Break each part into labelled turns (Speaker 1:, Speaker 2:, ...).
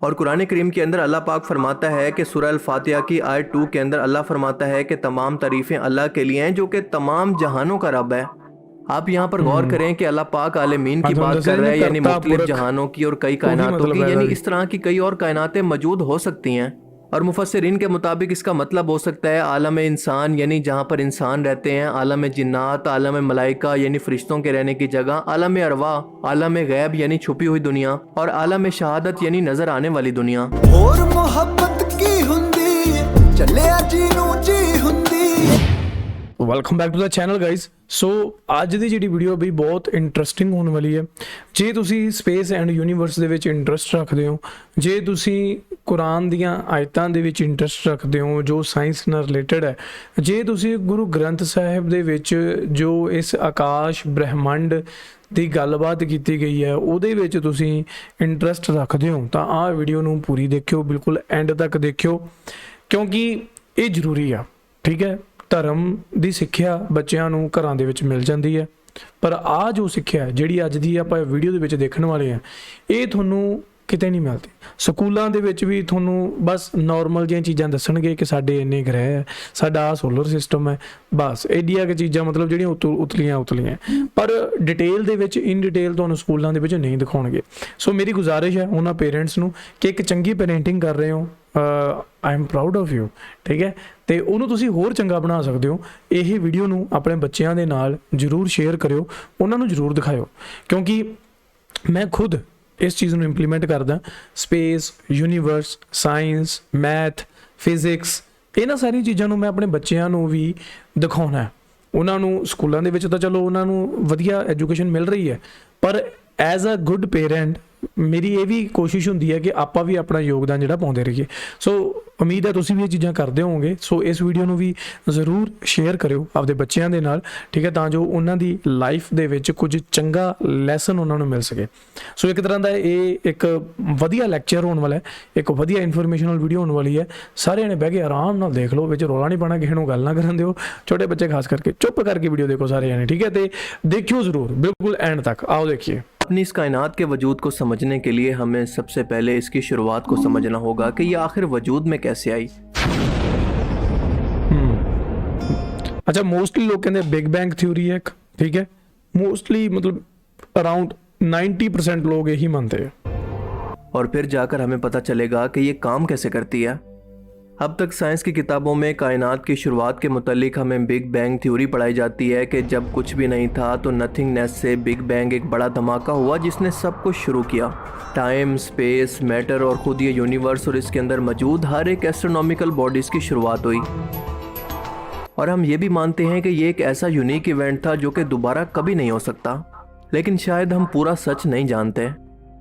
Speaker 1: اور قرآن کریم کے اندر اللہ پاک فرماتا ہے کہ سورہ الفاتحہ کی آئے ٹو کے اندر اللہ فرماتا ہے کہ تمام تعریفیں اللہ کے لیے ہیں جو
Speaker 2: کہ تمام جہانوں
Speaker 1: کا
Speaker 2: رب
Speaker 1: ہے۔ آپ یہاں
Speaker 2: پر
Speaker 1: غور
Speaker 2: کریں
Speaker 1: کہ
Speaker 2: اللہ
Speaker 1: پاک عالمین کی بات
Speaker 2: کر
Speaker 1: رہے
Speaker 2: ہیں
Speaker 1: یعنی
Speaker 2: مختلف
Speaker 1: جہانوں
Speaker 2: کی
Speaker 1: اور کئی کائناتوں کی یعنی اس طرح کی کئی اور کائناتیں موجود ہو سکتی ہیں۔ اور مفسرین کے مطابق اس کا مطلب ہو سکتا ہے عالم انسان یعنی جہاں پر انسان رہتے ہیں، عالم جنات، عالم ملائکہ یعنی فرشتوں کے رہنے کی جگہ، عالم اروا عالم غیب یعنی چھپی ہوئی دنیا، اور عالم
Speaker 3: شہادت یعنی نظر آنے والی دنیا۔ اور محبت کی ہندی، چلے
Speaker 2: welcome back to the channel guys so ਅੱਜ ਦੀ ਜਿਹੜੀ ਵੀਡੀਓ ਵੀ ਬਹੁਤ ਇੰਟਰਸਟਿੰਗ ਹੋਣ ਵਾਲੀ ਹੈ। ਜੇ ਤੁਸੀਂ ਸਪੇਸ ਐਂਡ ਯੂਨੀਵਰਸ ਦੇ ਵਿੱਚ ਇੰਟਰਸਟ ਰੱਖਦੇ ਹੋ, ਜੇ ਤੁਸੀਂ ਕੁਰਾਨ ਦੀਆਂ ਆਇਤਾਂ ਦੇ ਵਿੱਚ ਇੰਟਰਸਟ ਰੱਖਦੇ ਹੋ, ਜੋ ਸਾਇੰਸ ਨਾਲ ਰਿਲੇਟਡ ਹੈ, ਜੇ ਤੁਸੀਂ ਗੁਰੂ ਗ੍ਰੰਥ ਸਾਹਿਬ ਦੇ ਵਿੱਚ ਜੋ ਇਸ ਆਕਾਸ਼ ਬ੍ਰਹਿਮੰਡ ਦੀ ਗੱਲਬਾਤ ਕੀਤੀ ਗਈ ਹੈ, ਉਹਦੇ ਵਿੱਚ ਤੁਸੀਂ ਇੰਟਰਸਟ ਰੱਖਦੇ ਹੋ, ਤਾਂ ਆਹ ਵੀਡੀਓ ਨੂੰ ਪੂਰੀ ਦੇਖਿਓ, ਬਿਲਕੁਲ ਐਂਡ ਤੱਕ ਦੇਖਿਓ, ਕਿਉਂਕਿ ਇਹ ਜ਼ਰੂਰੀ ਆ, ਠੀਕ ਹੈ? ਧਰਮ ਦੀ ਸਿੱਖਿਆ ਬੱਚਿਆਂ ਨੂੰ ਘਰਾਂ ਦੇ ਵਿੱਚ ਮਿਲ ਜਾਂਦੀ ਹੈ। ਪਰ ਆ ਜੋ ਸਿੱਖਿਆ ਜਿਹੜੀ ਅੱਜ ਦੀ ਆਪਾਂ ਵੀਡੀਓ ਦੇ ਵਿੱਚ ਦੇਖਣ ਵਾਲੇ ਆ ਇਹ ਤੁਹਾਨੂੰ ਕਿਤੇ ਨਹੀਂ ਮਿਲਦੀ। ਸਕੂਲਾਂ ਦੇ ਵਿੱਚ ਵੀ ਤੁਹਾਨੂੰ ਬਸ ਨਾਰਮਲ ਜਿਹੀਆਂ ਚੀਜ਼ਾਂ ਦੱਸਣਗੇ ਕਿ ਸਾਡੇ ਇੰਨੇ ਗ੍ਰਹਿ ਹੈ ਸਾਡਾ ਆ ਸੋਲਰ ਸਿਸਟਮ ਹੈ, ਬਸ ਐਡੀਆਂ ਕਿ ਚੀਜ਼ਾਂ ਮਤਲਬ ਜਿਹੜੀਆਂ ਉਤ- ਉਤਲੀਆਂ ਉਤਲੀਆਂ। ਪਰ ਡਿਟੇਲ ਦੇ ਵਿੱਚ ਇਨ ਡਿਟੇਲ ਤੁਹਾਨੂੰ ਸਕੂਲਾਂ ਦੇ ਵਿੱਚ ਨਹੀਂ ਦਿਖਾਉਣਗੇ। ਸੋ ਮੇਰੀ ਗੁਜ਼ਾਰਿਸ਼ ਹੈ ਉਹਨਾਂ ਪੇਰੈਂਟਸ ਨੂੰ ਕਿ ਇੱਕ ਚੰਗੀ ਪੈਰੈਂਟਿੰਗ ਕਰ ਰਹੇ ਹੋ I am proud of you ਠੀਕ ਹੈ? ਤੇ ਉਹਨੂੰ ਤੁਸੀਂ ਹੋਰ ਚੰਗਾ ਬਣਾ ਸਕਦੇ ਹੋ। ਇਹ ਵੀਡੀਓ ਨੂੰ ਆਪਣੇ ਬੱਚਿਆਂ ਦੇ ਨਾਲ ਜਰੂਰ ਸ਼ੇਅਰ ਕਰਿਓ। ਉਹਨਾਂ ਨੂੰ ਜਰੂਰ ਦਿਖਾਇਓ। ਕਿਉਂਕਿ ਮੈਂ ਖੁਦ ਇਸ ਚੀਜ਼ ਨੂੰ ਇੰਪਲੀਮੈਂਟ ਕਰਦਾ। Space universe science math physics ਇਹਨਾਂ ਸਾਰੀਆਂ ਚੀਜ਼ਾਂ ਨੂੰ ਮੈਂ ਆਪਣੇ ਬੱਚਿਆਂ ਨੂੰ ਵੀ ਦਿਖਾਉਣਾ ਹੈ। ਉਹਨਾਂ ਨੂੰ ਸਕੂਲਾਂ ਦੇ ਵਿੱਚ ਤਾਂ ਚਲੋ ਉਹਨਾਂ ਨੂੰ ਵਧੀਆ ਐਜੂਕੇਸ਼ਨ ਮਿਲ ਰਹੀ ਹੈ। ਪਰ ਐਜ਼ ਅ ਗੁੱਡ ਪੇਰੈਂਟ ਮੇਰੀ ਇਹ ਵੀ ਕੋਸ਼ਿਸ਼ ਹੁੰਦੀ ਹੈ ਕਿ ਆਪਾਂ ਵੀ ਆਪਣਾ ਯੋਗਦਾਨ ਜਿਹੜਾ ਪਾਉਂਦੇ ਰਹੀਏ। ਸੋ ਉਮੀਦ ਹੈ ਤੁਸੀਂ ਵੀ ਇਹ ਚੀਜ਼ਾਂ ਕਰਦੇ ਹੋਵੋਗੇ। ਸੋ ਇਸ ਵੀਡੀਓ ਨੂੰ ਵੀ ਜ਼ਰੂਰ ਸ਼ੇਅਰ ਕਰਿਓ ਆਪਦੇ ਬੱਚਿਆਂ ਦੇ ਨਾਲ, ਠੀਕ ਹੈ? ਤਾਂ ਜੋ ਉਹਨਾਂ ਦੀ ਲਾਈਫ ਦੇ ਵਿੱਚ ਕੁਝ ਚੰਗਾ ਲੈਸਨ ਉਹਨਾਂ ਨੂੰ ਮਿਲ ਸਕੇ। ਸੋ ਇੱਕ ਤਰ੍ਹਾਂ ਦਾ ਇਹ ਇੱਕ ਵਧੀਆ ਲੈਕਚਰ ਹੋਣ ਵਾਲਾ ਹੈ, ਇੱਕ ਵਧੀਆ ਇਨਫੋਰਮੇਸ਼ਨਲ ਵੀਡੀਓ ਹੋਣ ਵਾਲੀ ਹੈ। ਸਾਰਿਆਂ ਨੇ ਬਹਿ ਕੇ ਆਰਾਮ ਨਾਲ ਦੇਖ ਲਓ, ਵਿੱਚ ਰੋਲਾ ਨਹੀਂ ਪਾਣਾ ਕਿਸੇ ਨੂੰ ਗੱਲ ਨਾ ਕਰਨ ਦਿਓ। ਛੋਟੇ ਬੱਚੇ ਖਾਸ ਕਰਕੇ ਚੁੱਪ ਕਰਕੇ ਵੀਡੀਓ ਦੇਖੋ ਸਾਰੇ ਜਾਣੇ, ਠੀਕ ਹੈ? ਤੇ ਦੇਖਿਓ ਜ਼ਰੂਰ, ਬਿਲਕੁਲ ਐਂਡ ਤੱਕ। ਆਓ ਦੇਖੀਏ।
Speaker 1: اپنی اس کائنات کے وجود کو سمجھنے کے لیے ہمیں سب سے پہلے اس کی شروعات کو سمجھنا ہوگا کہ یہ آخر وجود میں
Speaker 2: کیسے آئی۔ اچھا موسٹلی لوگ کہتے ہیں بگ بینگ تھیوری ہے ایک ٹھیک ہے؟ موسٹلی مطلب اراؤنڈ نائنٹی پرسینٹ
Speaker 1: لوگ یہی مانتے ہیں۔ اور پھر جا کر ہمیں پتا چلے گا کہ یہ کام کیسے کرتی ہے۔ اب تک سائنس کی کتابوں میں کائنات کی شروعات کے متعلق ہمیں بگ بینگ تھیوری پڑھائی جاتی ہے کہ جب کچھ بھی نہیں تھا تو نتھنگ نیس سے بگ بینگ ایک بڑا دھماکہ ہوا جس نے سب کچھ شروع کیا۔ ٹائم سپیس میٹر اور خود یہ یونیورس اور اس کے اندر موجود ہر ایک ایسٹرونومیکل باڈیز کی شروعات ہوئی۔ اور ہم یہ بھی مانتے ہیں کہ یہ ایک ایسا یونیک ایونٹ تھا جو کہ دوبارہ کبھی نہیں ہو سکتا۔ لیکن شاید ہم پورا سچ نہیں جانتے۔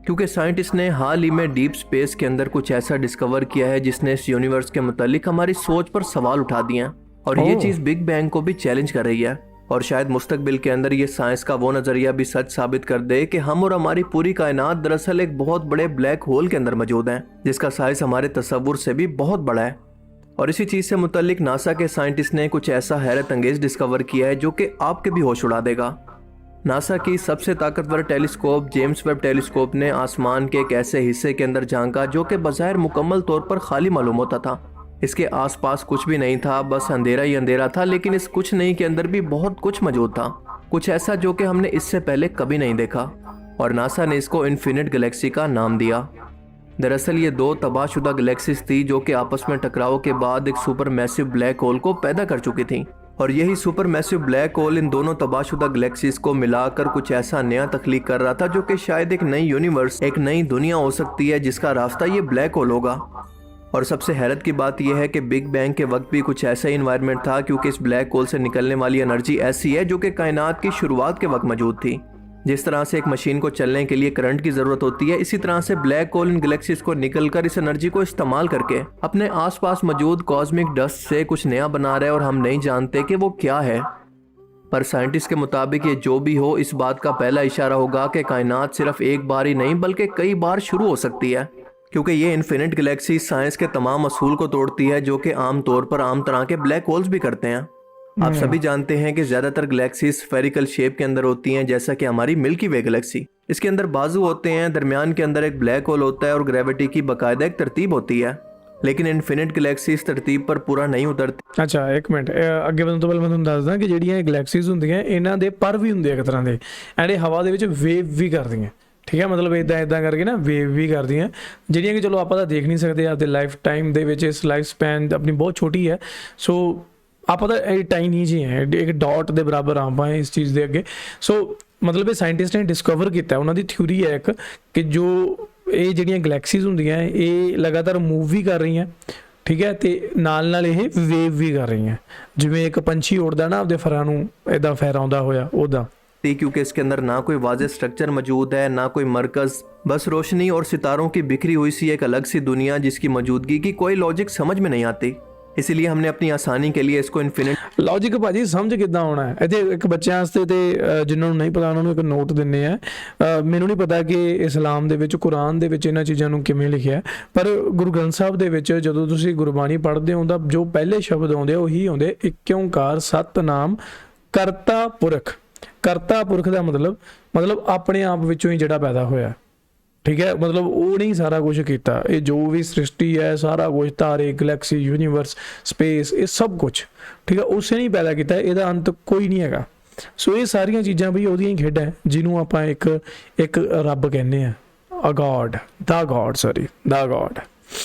Speaker 1: کیونکہ سائنٹسٹ نے حال ہی میں ڈیپ سپیس کے اندر کچھ ایسا ڈسکور کیا ہے جس نے اس یونیورس کے
Speaker 2: متعلق
Speaker 1: ہماری سوچ پر سوال اٹھا دیا اور یہ چیز بگ بینگ کو بھی چیلنج کر رہی ہے۔ اور شاید مستقبل کے اندر یہ سائنس کا وہ نظریہ بھی سچ ثابت کر دے کہ ہم اور ہماری پوری کائنات دراصل ایک بہت بڑے بلیک ہول کے اندر موجود ہیں جس کا سائز ہمارے تصور سے بھی بہت بڑا ہے۔ اور اسی چیز سے متعلق ناسا کے سائنٹسٹ نے کچھ ایسا حیرت انگیز ڈسکور کیا ہے جو کہ آپ کے بھی ہوش اڑا دے گا۔ ناسا کی سب سے طاقتور ٹیلیسکوپ، جیمز ویب ٹیلیسکوپ نے آسمان کے ایک ایسے حصے کے اندر جھانکا جو کہ بظاہر مکمل طور پر خالی معلوم ہوتا تھا۔ اس کے آس پاس کچھ بھی نہیں تھا، بس اندھیرا ہی اندھیرا تھا، لیکن اس کچھ نہیں کے اندر بھی بہت کچھ موجود تھا۔ کچھ ایسا جو کہ ہم نے اس سے پہلے کبھی نہیں دیکھا۔ اور ناسا نے اس کو انفینٹ گلیکسی کا نام دیا۔ دراصل یہ دو تباہ شدہ گلیکسیز تھی جو کہ آپس میں ٹکراؤ کے بعد ایک سپر میسیو بلیک ہول کو پیدا کر چکی تھیں۔ اور یہی سپر میسیو بلیک ہول ان دونوں تباہ شدہ گلیکسیز کو ملا کر کچھ ایسا نیا تخلیق کر رہا تھا جو کہ شاید ایک نئی یونیورس، ایک نئی دنیا ہو سکتی ہے جس کا راستہ یہ بلیک ہول ہوگا۔ اور سب سے حیرت کی بات یہ ہے کہ بگ بینگ کے وقت بھی کچھ ایسا ہی انوائرمنٹ تھا کیونکہ اس بلیک ہول سے نکلنے والی انرجی ایسی ہے جو کہ کائنات کی شروعات کے وقت موجود تھی۔ جس طرح سے ایک مشین کو چلنے کے لیے کرنٹ کی ضرورت ہوتی ہے، اسی طرح سے بلیک ہول ان گلیکسیز کو نکل کر اس انرجی کو استعمال کر کے اپنے آس پاس موجود کازمک ڈسٹ سے کچھ نیا بنا رہے اور ہم نہیں جانتے کہ وہ کیا ہے۔ پر سائنٹسٹ کے مطابق یہ جو بھی ہو، اس بات کا پہلا اشارہ ہوگا کہ کائنات صرف ایک بار ہی نہیں، بلکہ کئی بار شروع ہو سکتی ہے۔ کیونکہ یہ انفینٹ گلیکسی سائنس کے تمام اصول کو توڑتی ہے، جو کہ عام طور پر عام طرح کے بلیک ہولز بھی کرتے ہیں۔ आप सभी जानते हैं कि ज्यादातर गैलेक्सी स्फेरिकल शेप के अंदर होती हैं जैसा कि हमारी मिल्की वे गैलेक्सी इसके अंदर बाजू होते हैं दरमियान के अंदर एक ब्लैक होल होता है और ग्रेविटी की बाकायदा एक तरतीब होती है लेकिन इन्फिनिट गैलेक्सी इस तरतीब पर पूरा नहीं उतरती
Speaker 2: ਅੱਛਾ ਇੱਕ ਮਿੰਟ ਇਹ ਅੱਗੇ ਵਧਣ ਤੋਂ ਪਹਿਲਾਂ ਮੈਂ ਤੁਹਾਨੂੰ ਦੱਸਦਾ ਕਿ ਜਿਹੜੀਆਂ ਗੈਲੈਕਸੀਜ਼ ਹੁੰਦੀਆਂ ਇਹਨਾਂ ਦੇ ਪਰ ਵੀ ਹੁੰਦੇ ਆ ਇੱਕ ਤਰ੍ਹਾਂ ਦੇ ਐਂਡ ਇਹ ਹਵਾ ਦੇ ਵਿੱਚ ਵੇਵ ਵੀ ਕਰਦੀਆਂ ਠੀਕ ਹੈ ਮਤਲਬ ਇਦਾਂ ਇਦਾਂ ਕਰਕੇ ਨਾ ਵੇਵ ਵੀ ਕਰਦੀਆਂ ਜਿਹੜੀਆਂ ਕਿ ਚਲੋ ਆਪਾਂ ਤਾਂ ਦੇਖ ਨਹੀਂ ਸਕਦੇ ਆਪਦੇ ਲਾਈਫ ਟਾਈਮ ਦੇ ਵਿੱਚ ਇਸ ਲਾਈਫ ਸਪੈਨ ਆਪਣੀ ਬਹੁਤ ਛੋਟੀ ਹੈ ਸੋ ਆਪਾਂ ਤਾਂ ਇਹ ਟਾਈਨੀ ਜੀ ਹੈ ਇੱਕ ਡਾਟ ਦੇ ਬਰਾਬਰ ਆਪਾਂ ਇਸ ਚੀਜ਼ ਦੇ ਅੱਗੇ ਸੋ ਮਤਲਬ ਇਹ ਸਾਇੰਟਿਸਟ ਨੇ ਡਿਸਕਵਰ ਕੀਤਾ ਉਹਨਾਂ ਦੀ ਥਿਊਰੀ ਹੈ ਇੱਕ ਕਿ ਜੋ ਇਹ ਜਿਹੜੀਆਂ ਗੈਲੈਕਸੀਜ਼ ਹੁੰਦੀਆਂ ਇਹ ਲਗਾਤਾਰ ਮੂਵ ਵੀ ਕਰ ਰਹੀਆਂ ਠੀਕ ਹੈ ਤੇ ਨਾਲ ਨਾਲ ਇਹ ਵੇਵ ਵੀ ਕਰ ਰਹੀਆਂ ਜਿਵੇਂ ਇੱਕ ਪੰਛੀ ਉੜਦਾ ਨਾ ਆਪਦੇ ਫਰਾਂ ਨੂੰ ਇਦਾਂ ਫਹਿਰਾਉਂਦਾ ਹੋਇਆ ਉਹਦਾ
Speaker 1: क्योंकि इसके अंदर ना कोई वाजे स्ट्रक्चर मौजूद है ना कोई मरकज बस रोशनी और सितारों की बिखरी हुई सी एक अलग सी दुनिया जिसकी मौजूदगी की कोई लॉजिक समझ में नहीं आती इसीलिए हमने अपनी आसानी के लिए इसको इन्फिनिट
Speaker 2: ਲੌਜੀਕ ਭਾਜੀ ਸਮਝ ਕਿੱਦਾਂ ਆਉਣਾ ਹੈ ਇੱਥੇ ਇੱਕ ਬੱਚਿਆਂ ਵਾਸਤੇ ਤੇ ਅ, ਜਿਨ੍ਹਾਂ ਨੂੰ ਨਹੀਂ ਪਤਾ ਉਹਨਾਂ ਨੂੰ ਇੱਕ ਨੋਟ ਦਿੰਨੇ ਆ ਅ, ਮੈਨੂੰ ਨਹੀਂ ਪਤਾ ਕਿ ਇਸਲਾਮ ਦੇ ਵਿੱਚ ਕੁਰਾਨ ਦੇ ਵਿੱਚ ਇਹਨਾਂ ਚੀਜ਼ਾਂ ਨੂੰ ਕਿਵੇਂ ਲਿਖਿਆ ਹੈ, ਪਰ ਗੁਰੂ ਗ੍ਰੰਥ ਸਾਹਿਬ ਦੇ ਵਿੱਚ ਜਦੋਂ ਤੁਸੀਂ ਗੁਰਬਾਣੀ ਪੜ੍ਹਦੇ ਹੋ ਤਾਂ ਜੋ ਪਹਿਲੇ ਸ਼ਬਦ ਆਉਂਦੇ ਆ ਉਹੀ ਆਉਂਦੇ ਇੱਕ ਓੰਕਾਰ ਸਤਨਾਮ ਕਰਤਾ ਪੁਰਖ ਕਰਤਾ ਪੁਰਖ ਦਾ ਮਤਲਬ ਮਤਲਬ ਆਪਣੇ ਆਪ ਵਿੱਚੋਂ ਹੀ ਜਿਹੜਾ ਪੈਦਾ ਹੋਇਆ ਠੀਕ ਹੈ? ਮਤਲਬ ਉਹ ਨਹੀਂ ਸਾਰਾ ਕੁਝ ਕੀਤਾ। ਇਹ ਜੋ ਵੀ ਸ੍ਰਿਸ਼ਟੀ ਹੈ, ਸਾਰਾ ਕੁਝ ਤਾਰੇ, ਗੈਲੈਕਸੀ ਯੂਨੀਵਰਸ ਸਪੇਸ ਇਹ ਸਭ ਕੁਝ ਠੀਕ ਹੈ? ਉਸੇ ਨਹੀਂ ਪੈਦਾ ਕੀਤਾ। ਇਹਦਾ ਅੰਤ ਕੋਈ ਨਹੀਂ ਹੈਗਾ। ਸੋ ਇਹ ਸਾਰੀਆਂ ਚੀਜ਼ਾਂ ਵੀ ਉਹਦੀਆਂ ਹੀ ਖੇਡ ਹੈ, ਜਿਹਨੂੰ ਆਪਾਂ ਇੱਕ ਇੱਕ ਰੱਬ ਕਹਿੰਦੇ ਆ ਅ ਗॉड ਦਾ ਗੋਡ ਸੌਰੀ ਦਾ ਗੋਡ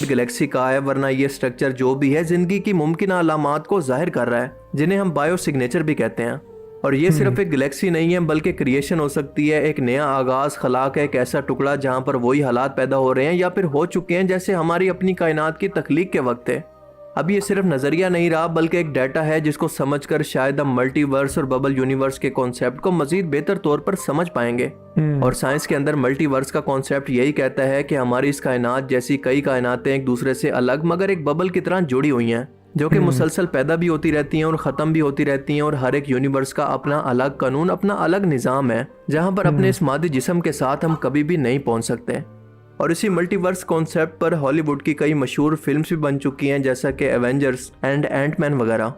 Speaker 1: गैलेक्सी ਕਾ है वरना ये स्ट्रक्चर जो भी है जिंदगी की मुमकिन अलामत को जाहिर कर रहा है जिन्हें हम बायो सिग्नेचर भी कहते हैं اور یہ صرف ایک گلیکسی نہیں ہے بلکہ کریشن ہو سکتی ہے ایک نیا آغاز خلاق ہے ایک ایسا ٹکڑا جہاں پر وہی حالات پیدا ہو رہے ہیں یا پھر ہو چکے ہیں جیسے ہماری اپنی کائنات کی تخلیق کے وقت ہے۔ اب یہ صرف نظریہ نہیں رہا بلکہ ایک ڈیٹا ہے جس کو سمجھ کر شاید ہم ملٹی ورس اور ببل یونیورس کے کانسیپٹ کو مزید بہتر طور پر سمجھ پائیں گے۔ اور سائنس کے اندر ملٹی ورس کا کانسیپٹ یہی کہتا ہے کہ ہماری اس کائنات جیسی کئی کائناتیں ایک دوسرے سے الگ مگر ایک ببل کی طرح جڑی ہوئی ہیں۔ جو کہ مسلسل پیدا بھی ہوتی رہتی ہیں اور ختم بھی ہوتی رہتی ہیں اور ہر ایک یونیورس کا اپنا الگ قانون اپنا الگ نظام ہے جہاں پر اپنے اس مادی جسم کے ساتھ ہم کبھی بھی نہیں پہنچ سکتے۔ اور اسی ملٹی ورس کانسیپٹ پر ہالی ووڈ کی کئی مشہور فلمز بھی بن چکی ہیں جیسا کہ ایونجرز اینڈ اینٹ مین وغیرہ۔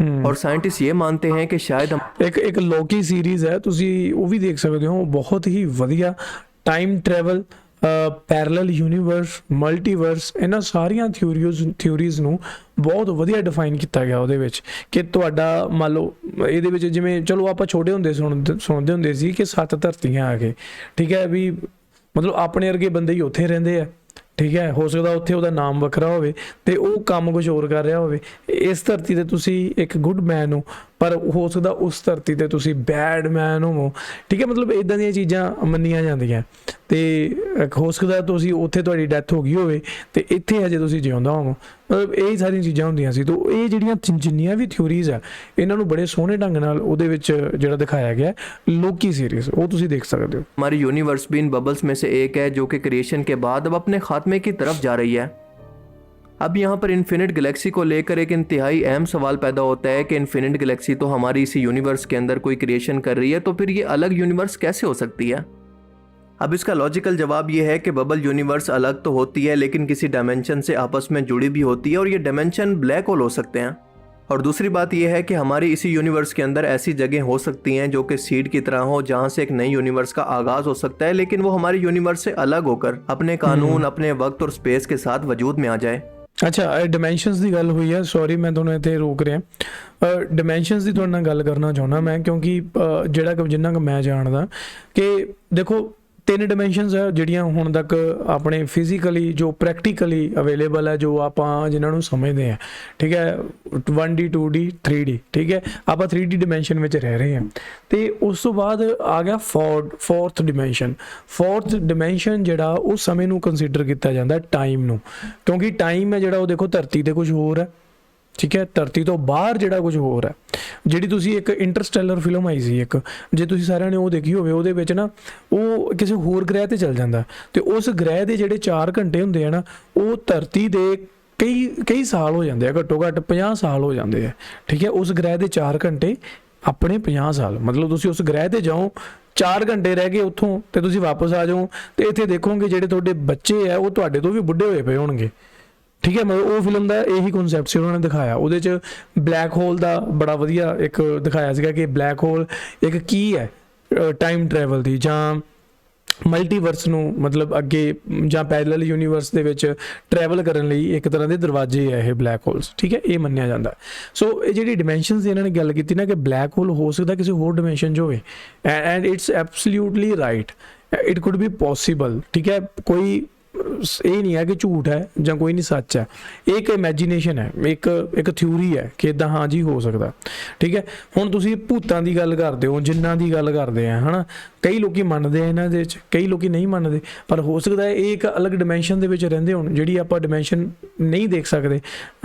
Speaker 2: اور سائنٹس یہ مانتے ہیں کہ شاید ہم ایک ایک لوکی سیریز ہے تسی وہ بھی دیکھ سکتے ہو بہت ہی ودیا time travel parallel universe multiverse ਇਹਨਾਂ ساریاں تھیوریز ਥਿਊਰੀਜ਼ ਨੂੰ ਬਹੁਤ ਵਧੀਆ ਡਿਫਾਈਨ ਕੀਤਾ ਗਿਆ ਉਹਦੇ ਵਿੱਚ ਕਿ ਤੁਹਾਡਾ ਮੰਨ ਲਓ, ਇਹਦੇ ਵਿੱਚ ਜਿਵੇਂ, ਚਲੋ ਆਪਾਂ ਛੋਟੇ ਹੁੰਦੇ ਸੁਣਦੇ ਸੁਣਦੇ ਹੁੰਦੇ ਸੀ ਕਿ ਸੱਤ ਧਰਤੀਆਂ ਆ ਗਏ ਠੀਕ ਹੈ ਵੀ ਮਤਲਬ ਆਪਣੇ ਵਰਗੇ ਬੰਦੇ ਹੀ ਉੱਥੇ ਰਹਿੰਦੇ ਆ, ਠੀਕ ਹੈ, ਹੋ ਸਕਦਾ ਉੱਥੇ ਉਹਦਾ ਨਾਮ ਵੱਖਰਾ ਹੋਵੇ ਤੇ ਉਹ ਕੰਮ ਕੁਝ ਹੋਰ ਕਰ ਰਿਹਾ ਹੋਵੇ। ਇਸ ਧਰਤੀ ਤੇ ਤੁਸੀਂ ਇੱਕ ਗੁੱਡ ਮੈਨ ਹੋ ਪਰ ਹੋ ਸਕਦਾ ਉਸ ਧਰਤੀ ਤੇ ਤੁਸੀਂ ਬੈਡ ਮੈਨ ਹੋਵੋ ਠੀਕ ਹੈ ਮਤਲਬ ਇਦਾਂ ਦੀਆਂ ਚੀਜ਼ਾਂ ਮੰਨੀਆਂ ਜਾਂਦੀਆਂ ਤੇ ਅਹ, ਹੋ ਸਕਦਾ ਤੁਸੀਂ ਉੱਥੇ ਤੁਹਾਡੀ ਡੈਥ ਹੋ ਗਈ ਹੋਵੇ ਤੇ ਇੱਥੇ ਹਜੇ ਤੁਸੀਂ ਜਿਉਂਦਾ ਹੋਵੋ ਮਤਲਬ ਇਹ ਸਾਰੀਆਂ ਚੀਜ਼ਾਂ ਹੁੰਦੀਆਂ ਸੀ ਤੋਂ ਇਹ ਜਿਹੜੀਆਂ ਜਿ- ਜਿੰਨੀਆਂ ਵੀ ਥਿਊਰੀਜ਼ ਆ ਇਹਨਾਂ ਨੂੰ ਬੜੇ ਸੋਹਣੇ ਢੰਗ ਨਾਲ ਉਹਦੇ ਵਿੱਚ ਜਿਹੜਾ ਦਿਖਾਇਆ ਗਿਆ ਲੋਕੀ ਸੀਰੀਜ਼ ਉਹ ਤੁਸੀਂ ਦੇਖ ਸਕਦੇ ਹੋ
Speaker 1: हमारी यूनिवर्स भी इन बबल्स में से एक है जो कि क्रिएशन के बाद अब अपने खात्मे की तरफ जा रही है اب یہاں پر انفینٹ گلیکسی کو لے کر ایک انتہائی اہم سوال پیدا ہوتا ہے کہ انفینٹ گلیکسی تو ہماری اسی یونیورس کے اندر کوئی کریشن کر رہی ہے تو پھر یہ الگ یونیورس کیسے ہو سکتی ہے؟ اب اس کا لاجیکل جواب یہ ہے کہ ببل یونیورس الگ تو ہوتی ہے لیکن کسی ڈائمینشن سے آپس میں جڑی بھی ہوتی ہے اور یہ ڈائمینشن بلیک ہول ہو سکتے ہیں۔ اور دوسری بات یہ ہے کہ ہماری اسی یونیورس کے اندر ایسی جگہیں ہو سکتی ہیں جو کہ سیڈ کی طرح ہو جہاں سے ایک نئی یونیورس کا آغاز ہو سکتا ہے لیکن وہ ہماری یونیورس سے الگ ہو کر اپنے قانون اپنے وقت اور سپیس کے ساتھ وجود میں آ جائے۔
Speaker 2: ਅੱਛਾ, ਇਹ ਡਾਈਮੈਂਸ਼ਨਸ ਦੀ ਗੱਲ ਹੋਈ ਹੈ ਸੌਰੀ ਮੈਂ ਤੁਹਾਨੂੰ ਇੱਥੇ ਰੋਕ ਰਿਹਾ। ਡਾਈਮੈਂਸ਼ਨਸ ਦੀ ਤੁਹਾਡੇ ਨਾਲ ਗੱਲ ਕਰਨਾ ਚਾਹੁੰਦਾ ਮੈਂ, ਕਿਉਂਕਿ ਜਿਹੜਾ ਕਿ ਜਿੰਨਾ ਕਿ ਮੈਂ ਜਾਣਦਾ ਕਿ ਦੇਖੋ ਤਿੰਨ ਡਾਈਮੈਂਸ਼ਨਸ ਹੈ ਜਿਹੜੀਆਂ ਹੁਣ ਤੱਕ ਆਪਣੇ ਫਿਜ਼ੀਕਲੀ ਜੋ ਪ੍ਰੈਕਟੀਕਲੀ ਅਵੇਲੇਬਲ ਹੈ ਜੋ ਆਪਾਂ ਜਿਨ੍ਹਾਂ ਨੂੰ ਸਮਝਦੇ ਆ। ਠੀਕ ਹੈ? 1D 2D 3D ਠੀਕ ਹੈ? ਆਪਾਂ 3D ਡਾਈਮੈਂਸ਼ਨ ਵਿੱਚ ਰਹਿ ਰਹੇ ਹਾਂ ਤੇ ਉਸ ਤੋਂ ਬਾਅਦ ਆ ਗਿਆ fourth fourth dimension fourth dimension ਜਿਹੜਾ ਉਹ ਸਮੇਂ ਨੂੰ ਕੰਸੀਡਰ ਕੀਤਾ ਜਾਂਦਾ ਟਾਈਮ ਨੂੰ। ਕਿਉਂਕਿ ਟਾਈਮ ਹੈ ਜਿਹੜਾ ਉਹ ਦੇਖੋ ਧਰਤੀ ਤੇ ਕੁਝ ਹੋਰ ਹੈ। ਠੀਕ ਹੈ? ਧਰਤੀ ਤੋਂ ਬਾਹਰ ਜਿਹੜਾ ਕੁਝ ਹੋਰ ਹੈ। ਜਿਹੜੀ ਤੁਸੀਂ ਇੱਕ ਇੰਟਰਸਟੈਲਰ ਫਿਲਮ ਆਈ ਸੀ ਇੱਕ, ਜੇ ਤੁਸੀਂ ਸਾਰਿਆਂ ਨੇ ਉਹ ਦੇਖੀ ਹੋਵੇ, ਉਹਦੇ ਵਿੱਚ ਨਾ ਉਹ ਕਿਸੇ ਹੋਰ ਗ੍ਰਹਿ ਤੇ ਚਲ ਜਾਂਦਾ। ਤੇ ਉਸ ਗ੍ਰਹਿ ਦੇ ਜਿਹੜੇ 4 ਘੰਟੇ ਹੁੰਦੇ ਆ ਨਾ, ਉਹ ਧਰਤੀ ਦੇ ਕਈ ਕਈ ਸਾਲ ਹੋ ਜਾਂਦੇ ਆ ਘੱਟੋ ਘੱਟ 50 ਸਾਲ ਹੋ ਜਾਂਦੇ ਆ। ਠੀਕ ਹੈ? ਉਸ ਗ੍ਰਹਿ ਦੇ 4 ਘੰਟੇ ਆਪਣੇ 50 ਸਾਲ। ਮਤਲਬ ਤੁਸੀਂ ਉਸ ਗ੍ਰਹਿ ਤੇ ਜਾਓ 4 ਘੰਟੇ ਰਹਿ ਗਏ ਉੱਥੋਂ ਤੇ ਤੁਸੀਂ ਵਾਪਸ ਆ ਜਾਓ ਤੇ ਇੱਥੇ ਦੇਖੋਗੇ ਜਿਹੜੇ ਤੁਹਾਡੇ ਬੱਚੇ ਆ, ਉਹ ਤੁਹਾਡੇ ਤੋਂ ਵੀ ਬੁੱਢੇ ਹੋਏ ਪਏ ਹੋਣਗੇ। ਠੀਕ ਹੈ, ਮਤਲਬ ਉਹ ਫਿਲਮ ਦਾ ਇਹੀ ਕਨਸੈਪਟ ਸੀ, ਉਹਨਾਂ ਨੇ ਦਿਖਾਇਆ। ਉਹਦੇ ਚ ਬਲੈਕ ਹੋਲ ਦਾ ਬੜਾ ਵਧੀਆ ਇੱਕ ਦਿਖਾਇਆ ਸੀਗਾ ਕਿ ਬਲੈਕ ਹੋਲ ਇੱਕ ਕੀ ਹੈ ਟਾਈਮ ਟਰੈਵਲ ਦੀ, ਜਾਂ ਮਲਟੀਵਰਸ ਨੂੰ ਮਤਲਬ ਅੱਗੇ, ਜਾਂ ਪੈਰਲਲ ਯੂਨੀਵਰਸ ਦੇ ਵਿੱਚ ਟਰੈਵਲ ਕਰਨ ਲਈ ਇੱਕ ਤਰ੍ਹਾਂ ਦੇ ਦਰਵਾਜ਼ੇ ਹੈ ਇਹ ਬਲੈਕ ਹੋਲਸ ਠੀਕ ਹੈ, ਇਹ ਮੰਨਿਆ ਜਾਂਦਾ। ਸੋ ਇਹ ਜਿਹੜੀ ਡਾਈਮੈਂਸ਼ਨਸ ਦੀ ਇਹਨਾਂ ਨੇ ਗੱਲ ਕੀਤੀ ਨਾ ਕਿ ਬਲੈਕ ਹੋਲ ਹੋ ਸਕਦਾ ਕਿਸੇ ਹੋਰ ਡਾਈਮੈਂਸ਼ਨ 'ਚ ਹੋਵੇ। And it's absolutely right it could be possible ਠੀਕ ਹੈ, ਕੋਈ ਇਹ ਨਹੀਂ ਹੈ ਕਿ ਝੂਠ ਹੈ ਜਾਂ ਕੋਈ ਨਹੀਂ, ਸੱਚ ਹੈ। ਇਹ ਇੱਕ ਇਮੇਜਿਨੇਸ਼ਨ ਹੈ, ਇੱਕ ਇੱਕ ਥਿਊਰੀ ਹੈ ਕਿ ਇਦਾਂ ਹਾਂ ਜੀ ਹੋ ਸਕਦਾ। ਠੀਕ ਹੈ? ਹੁਣ ਤੁਸੀਂ ਭੂਤਾਂ ਦੀ ਗੱਲ ਕਰਦੇ ਹੋ, ਜਿੰਨਾਂ ਦੀ ਗੱਲ ਕਰਦੇ ਆ, ਹਨਾ? ਕਈ ਲੋਕੀ ਮੰਨਦੇ ਆ ਇਹਨਾਂ ਦੇ ਵਿੱਚ, ਕਈ ਲੋਕੀ ਨਹੀਂ ਮੰਨਦੇ। ਪਰ ਹੋ ਸਕਦਾ ਹੈ ਇਹ ਇੱਕ ਅਲੱਗ ਡਾਈਮੈਂਸ਼ਨ ਦੇ ਵਿੱਚ ਰਹਿੰਦੇ ਹੋਣ, ਜਿਹੜੀ ਆਪਾਂ ਡਾਈਮੈਂਸ਼ਨ ਨਹੀਂ ਦੇਖ ਸਕਦੇ,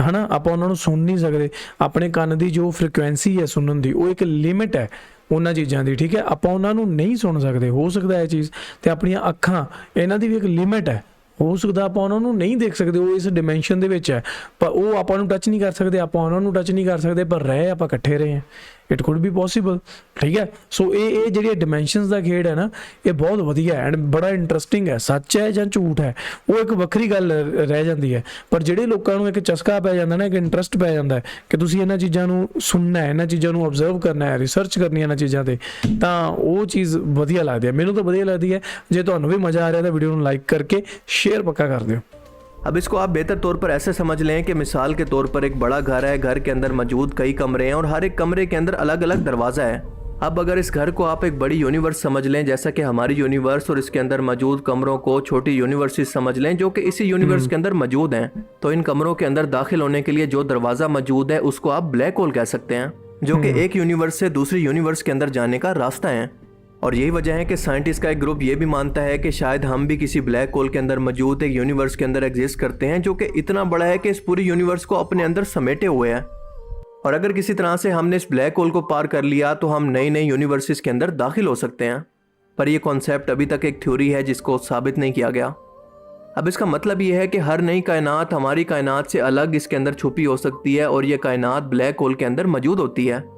Speaker 2: ਹਨਾ? ਆਪਾਂ ਉਹਨਾਂ ਨੂੰ ਸੁਣ ਨਹੀਂ ਸਕਦੇ। ਆਪਣੇ ਕੰਨ ਦੀ ਜੋ ਫ੍ਰੀਕੁਐਂਸੀ ਹੈ ਸੁਣਨ ਦੀ, ਉਹ ਇੱਕ ਲਿਮਿਟ ਹੈ ਉਹਨਾਂ ਚੀਜ਼ਾਂ ਦੀ, ਠੀਕ ਹੈ? ਆਪਾਂ ਉਹਨਾਂ ਨੂੰ ਨਹੀਂ ਸੁਣ ਸਕਦੇ। ਹੋ ਸਕਦਾ ਇਹ ਚੀਜ਼ ਤੇ ਆਪਣੀਆਂ ਅੱਖਾਂ, ਇਹਨਾਂ ਦੀ ਵੀ ਇੱਕ ਲਿਮਿਟ ਹੈ। ਹੋ ਸਕਦਾ ਆਪਾਂ ਉਹਨਾਂ ਨੂੰ ਨਹੀਂ ਦੇਖ ਸਕਦੇ, ਉਹ ਇਸ ਡਾਈਮੈਂਸ਼ਨ ਦੇ ਵਿੱਚ ਹੈ। ਪਰ ਉਹ ਆਪਾਂ ਨੂੰ ਟੱਚ ਨਹੀਂ ਕਰ ਸਕਦੇ, ਆਪਾਂ ਉਹਨਾਂ ਨੂੰ ਟੱਚ ਨਹੀਂ ਕਰ ਸਕਦੇ, ਪਰ ਰਹਿ, ਆਪਾਂ ਇਕੱਠੇ ਰਹੇ ਹਾਂ। ਇਟ ਕੁਡ ਬੀ ਪੋਸੀਬਲ ਠੀਕ ਹੈ ਸੋ ਇਹ ਇਹ ਜਿਹੜੀ ਡਾਈਮੈਂਸ਼ਨਸ ਦਾ ਖੇਡ ਹੈ ਨਾ ਇਹ ਬਹੁਤ ਵਧੀਆ ਐਂਡ ਬੜਾ ਇੰਟਰਸਟਿੰਗ ਹੈ ਸੱਚ ਹੈ ਜਾਂ ਝੂਠ ਹੈ ਉਹ ਇੱਕ ਵੱਖਰੀ ਗੱਲ ਰਹਿ ਜਾਂਦੀ ਹੈ ਪਰ ਜਿਹੜੇ ਲੋਕਾਂ ਨੂੰ ਇੱਕ ਚਸਕਾ ਪੈ ਜਾਂਦਾ ਨਾ ਇੱਕ ਇੰਟਰਸਟ ਪੈ ਜਾਂਦਾ ਕਿ ਤੁਸੀਂ ਇਹਨਾਂ ਚੀਜ਼ਾਂ ਨੂੰ ਸੁਣਨਾ ਹੈ ਇਹਨਾਂ ਚੀਜ਼ਾਂ ਨੂੰ ਆਬਜ਼ਰਵ ਕਰਨਾ ਹੈ ਰਿਸਰਚ ਕਰਨੀ ਹੈ ਇਹਨਾਂ ਚੀਜ਼ਾਂ ਤੇ ਤਾਂ ਉਹ ਚੀਜ਼ ਵਧੀਆ ਲੱਗਦੀ ਹੈ ਮੈਨੂੰ ਤਾਂ ਵਧੀਆ ਲੱਗਦੀ ਹੈ ਜੇ ਤੁਹਾਨੂੰ ਵੀ ਮਜ਼ਾ ਆ ਰਿਹਾ ਤਾਂ ਵੀਡੀਓ ਨੂੰ ਲਾਈਕ ਕਰਕੇ ਸ਼ੇਅਰ ਪੱਕਾ ਕਰ ਦਿਓ
Speaker 1: اب اس کو آپ بہتر طور پر ایسے سمجھ لیں کہ مثال کے طور پر ایک بڑا گھر ہے گھر کے اندر موجود کئی کمرے ہیں اور ہر ایک کمرے کے اندر الگ الگ دروازہ ہے۔ اب اگر اس گھر کو آپ ایک بڑی یونیورس سمجھ لیں جیسا کہ ہماری یونیورس اور اس کے اندر موجود کمروں کو چھوٹی یونیورسز سمجھ لیں جو کہ اسی یونیورس کے اندر موجود ہیں۔ تو ان کمروں کے اندر داخل ہونے کے لیے جو دروازہ موجود ہے اس کو آپ بلیک ہول کہہ سکتے ہیں جو کہ ایک یونیورس سے دوسری یونیورس کے اندر جانے کا راستہ ہے۔ اور یہی وجہ ہے کہ سائنٹسٹ کا ایک گروپ یہ بھی مانتا ہے کہ شاید ہم بھی کسی بلیک ہول کے اندر موجود ایک یونیورس کے اندر ایگزسٹ کرتے ہیں جو کہ اتنا بڑا ہے کہ اس پوری یونیورس کو اپنے اندر سمیٹے ہوئے ہیں۔ اور اگر کسی طرح سے ہم نے اس بلیک ہول کو پار کر لیا تو ہم نئی نئی یونیورسز کے اندر داخل ہو سکتے ہیں۔ پر یہ کانسیپٹ ابھی تک ایک تھیوری ہے جس کو ثابت نہیں کیا گیا۔ اب اس کا مطلب یہ ہے کہ ہر نئی کائنات ہماری کائنات سے الگ اس کے اندر چھپی ہو سکتی ہے اور یہ کائنات بلیک ہول کے اندر موجود ہوتی ہے۔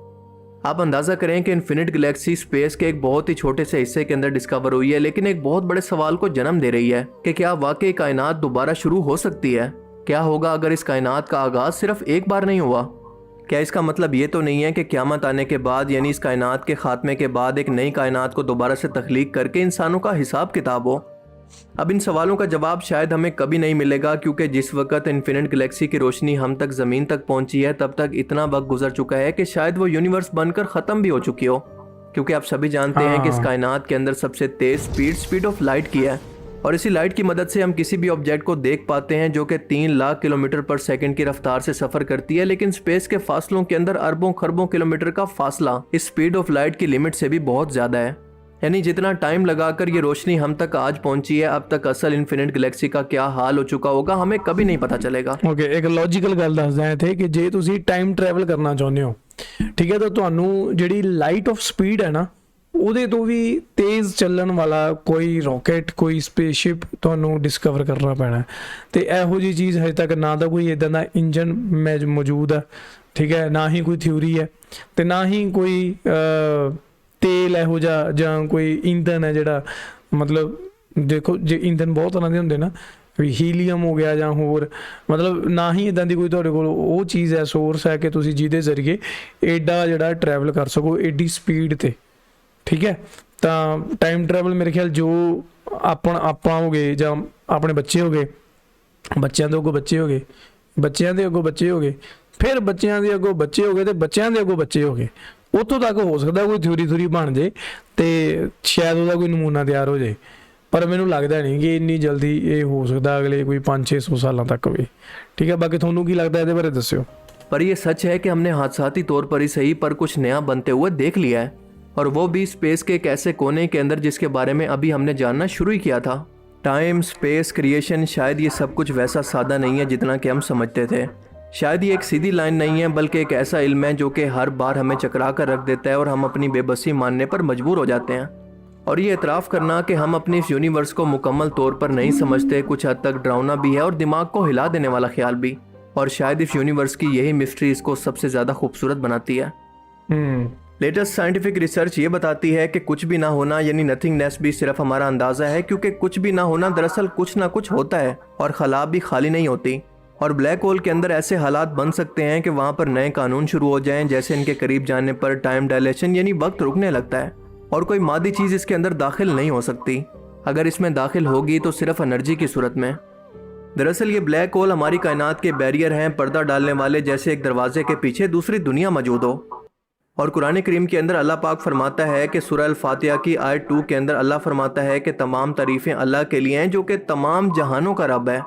Speaker 1: آپ اندازہ کریں کہ انفینٹ گلیکسی سپیس کے ایک بہت ہی چھوٹے سے حصے کے اندر ڈسکور ہوئی ہے، لیکن ایک بہت بڑے سوال کو جنم دے رہی ہے کہ کیا واقعی کائنات دوبارہ شروع ہو سکتی ہے؟ کیا ہوگا اگر اس کائنات کا آغاز صرف ایک بار نہیں ہوا؟ کیا اس کا مطلب یہ تو نہیں ہے کہ قیامت آنے کے بعد یعنی اس کائنات کے خاتمے کے بعد ایک نئی کائنات کو دوبارہ سے تخلیق کر کے انسانوں کا حساب کتاب ہو؟ اب ان سوالوں کا جواب شاید ہمیں کبھی نہیں ملے گا کیونکہ جس وقت انفینٹ گلیکسی کی روشنی ہم تک زمین تک پہنچی ہے تب تک اتنا وقت گزر چکا ہے کہ شاید وہ یونیورس بن کر ختم
Speaker 2: بھی
Speaker 1: ہو چکی ہو۔ کیونکہ آپ سبھی ہی جانتے ہیں کہ اس ہاں۔ کائنات کے اندر سب سے تیز سپیڈ سپیڈ آف لائٹ کی ہے۔ اور اسی لائٹ کی مدد سے ہم کسی بھی آبجیکٹ کو دیکھ پاتے ہیں جو کہ تین لاکھ کلومیٹر پر سیکنڈ کی رفتار سے سفر کرتی ہے لیکن سپیس کے فاصلوں کے اندر اربوں خربوں کلومیٹر کا فاصلہ اس سپیڈ آف لائٹ کی لیمٹ سے بھی بہت زیادہ ہے۔ यानी जितना टाइम लगाकर ये रोशनी हम तक आज पहुंची है अब तक असल इन्फिनिट गैलेक्सी का क्या हाल हो चुका होगा हमें कभी नहीं पता चलेगा
Speaker 2: ਓਕੇ ਇੱਕ ਲੌਜੀਕਲ ਗੱਲ ਦੱਸਦਾ ਇੱਥੇ ਕਿ ਜੇ ਤੁਸੀਂ ਟਾਈਮ ਟਰੈਵਲ ਕਰਨਾ ਚਾਹੁੰਦੇ ਹੋ ਠੀਕ ਹੈ ਤਾਂ ਤੁਹਾਨੂੰ ਜਿਹੜੀ ਲਾਈਟ ਆਫ ਸਪੀਡ ਹੈ ਨਾ ਉਹਦੇ ਤੋਂ ਵੀ ਤੇਜ਼ ਚੱਲਣ ਵਾਲਾ ਕੋਈ ਰਾਕਟ ਕੋਈ ਸਪੇਸਸ਼ਿਪ ਤੁਹਾਨੂੰ ਡਿਸਕਵਰ ਕਰਨਾ ਪੈਣਾ ਹੈ। ਤੇ ਇਹੋ ਜੀ ਚੀਜ਼ ਹਜੇ ਤੱਕ ਨਾ ਤਾਂ ਕੋਈ ਇਦਾਂ ਦਾ ਇੰਜਨ ਮੌਜੂਦ ਹੈ ਠੀਕ ਹੈ ਨਾ ਹੀ ਕੋਈ ਥਿਊਰੀ ਹੈ ਤੇ ਨਾ ਹੀ ਕੋਈ ਅਹ, ਤੇਲ ਇਹੋ ਜਿਹਾ ਜਾਂ ਕੋਈ ਇੰਧਨ ਹੈ ਜਿਹੜਾ, ਮਤਲਬ ਦੇਖੋ ਜੇ ਇੰਧਨ ਬਹੁਤ ਤਰ੍ਹਾਂ ਦੇ ਹੁੰਦੇ ਨਾ, ਵੀ ਹੀਲੀਅਮ ਹੋ ਗਿਆ ਜਾਂ ਹੋਰ, ਮਤਲਬ ਨਾ ਹੀ ਇਦਾਂ ਦੀ ਕੋਈ ਤੁਹਾਡੇ ਕੋਲ ਉਹ ਚੀਜ਼ ਹੈ ਸੋਰਸ ਹੈ ਕਿ ਤੁਸੀਂ ਜਿਹਦੇ ਜ਼ਰੀਏ ਐਡਾ ਜਿਹੜਾ ਟਰੈਵਲ ਕਰ ਸਕੋ ਐਡੀ ਸਪੀਡ ਤੇ, ਠੀਕ ਹੈ? ਤਾਂ ਟਾਈਮ ਟਰੈਵਲ ਮੇਰੇ ਖਿਆਲ ਜੋ ਆਪਣ, ਆਪਾਂ ਹੋਗੇ ਜਾਂ ਆਪਣੇ ਬੱਚੇ ਹੋਗੇ ਬੱਚਿਆਂ ਦੇ ਅੱਗੋਂ ਬੱਚੇ ਹੋਗੇ ਬੱਚਿਆਂ ਦੇ ਅੱਗੋਂ ਬੱਚੇ ਹੋਗੇ ਫਿਰ ਬੱਚਿਆਂ ਦੇ ਅੱਗੋਂ ਬੱਚੇ ਹੋਗੇ ਤੇ ਬੱਚਿਆਂ ਦੇ ਅੱਗੋਂ ਬੱਚੇ ਹੋਗੇ ਉੱਥੋਂ ਤੱਕ ਹੋ ਸਕਦਾ ਕੋਈ ਥਿਊਰੀ ਥਿਊਰੀ ਬਣ ਜੇ ਤੇ ਸ਼ਾਇਦ ਉਹਦਾ ਕੋਈ ਨਮੂਨਾ ਤਿਆਰ ਹੋ ਜੇ ਪਰ ਮੈਨੂੰ ਲੱਗਦਾ ਨਹੀਂ ਕਿ ਇੰਨੀ ਜਲਦੀ ਇਹ ਹੋ ਸਕਦਾ ਅਗਲੇ ਕੋਈ 5-600 ਸਾਲਾਂ ਤੱਕ ਵੀ ਠੀਕ ਹੈ ਬਾਕੀ ਤੁਹਾਨੂੰ ਕੀ ਲੱਗਦਾ ਇਹਦੇ ਬਾਰੇ ਦੱਸਿਓ
Speaker 1: पर यह सच है कि हमने हादसाती तौर पर ही सही पर कुछ नया बनते हुए देख लिया है और वो भी स्पेस के एक ऐसे कोने के अंदर जिसके बारे में अभी हमने जानना शुरू ही किया था टाइम स्पेस क्रिएशन शायद ये सब कुछ वैसा सादा नहीं है जितना कि हम समझते थे شاید یہ ایک سیدھی لائن نہیں ہے بلکہ ایک ایسا علم ہے جو کہ ہر بار ہمیں چکرا کر رکھ دیتا ہے اور ہم اپنی بے بسی ماننے پر مجبور ہو جاتے ہیں۔ اور یہ اعتراف کرنا کہ ہم اپنے اس یونیورس کو مکمل طور پر نہیں سمجھتے کچھ حد تک ڈراؤنا بھی ہے اور دماغ کو ہلا دینے والا خیال بھی۔ اور شاید اس یونیورس کی یہی مسٹری اس کو سب سے زیادہ
Speaker 2: خوبصورت
Speaker 1: بناتی ہے۔ لیٹسٹ سائنٹیفک ریسرچ یہ بتاتی ہے کہ کچھ بھی نہ ہونا یعنی نتھنگ نیس بھی صرف ہمارا اندازہ ہے کیونکہ کچھ بھی نہ ہونا دراصل کچھ نہ کچھ ہوتا ہے اور خلا بھی خالی نہیں ہوتی۔ اور بلیک ہول کے اندر ایسے حالات بن سکتے ہیں کہ وہاں پر نئے قانون شروع ہو جائیں، جیسے ان کے قریب جانے پر ٹائم ڈائلیشن یعنی وقت رکنے لگتا ہے، اور کوئی مادی چیز اس کے اندر داخل نہیں ہو سکتی۔ اگر اس میں داخل ہوگی تو صرف انرجی کی صورت میں۔ دراصل یہ بلیک ہول ہماری کائنات کے بیریئر ہیں، پردہ ڈالنے والے جیسے ایک دروازے کے پیچھے دوسری دنیا موجود ہو۔ اور قرآن کریم کے اندر اللہ پاک فرماتا ہے کہ سورہ الفاتحہ کی آئے ٹو کے اندر اللہ فرماتا ہے کہ تمام تعریفیں اللہ کے لیے ہیں، جو کہ تمام جہانوں کا رب ہے۔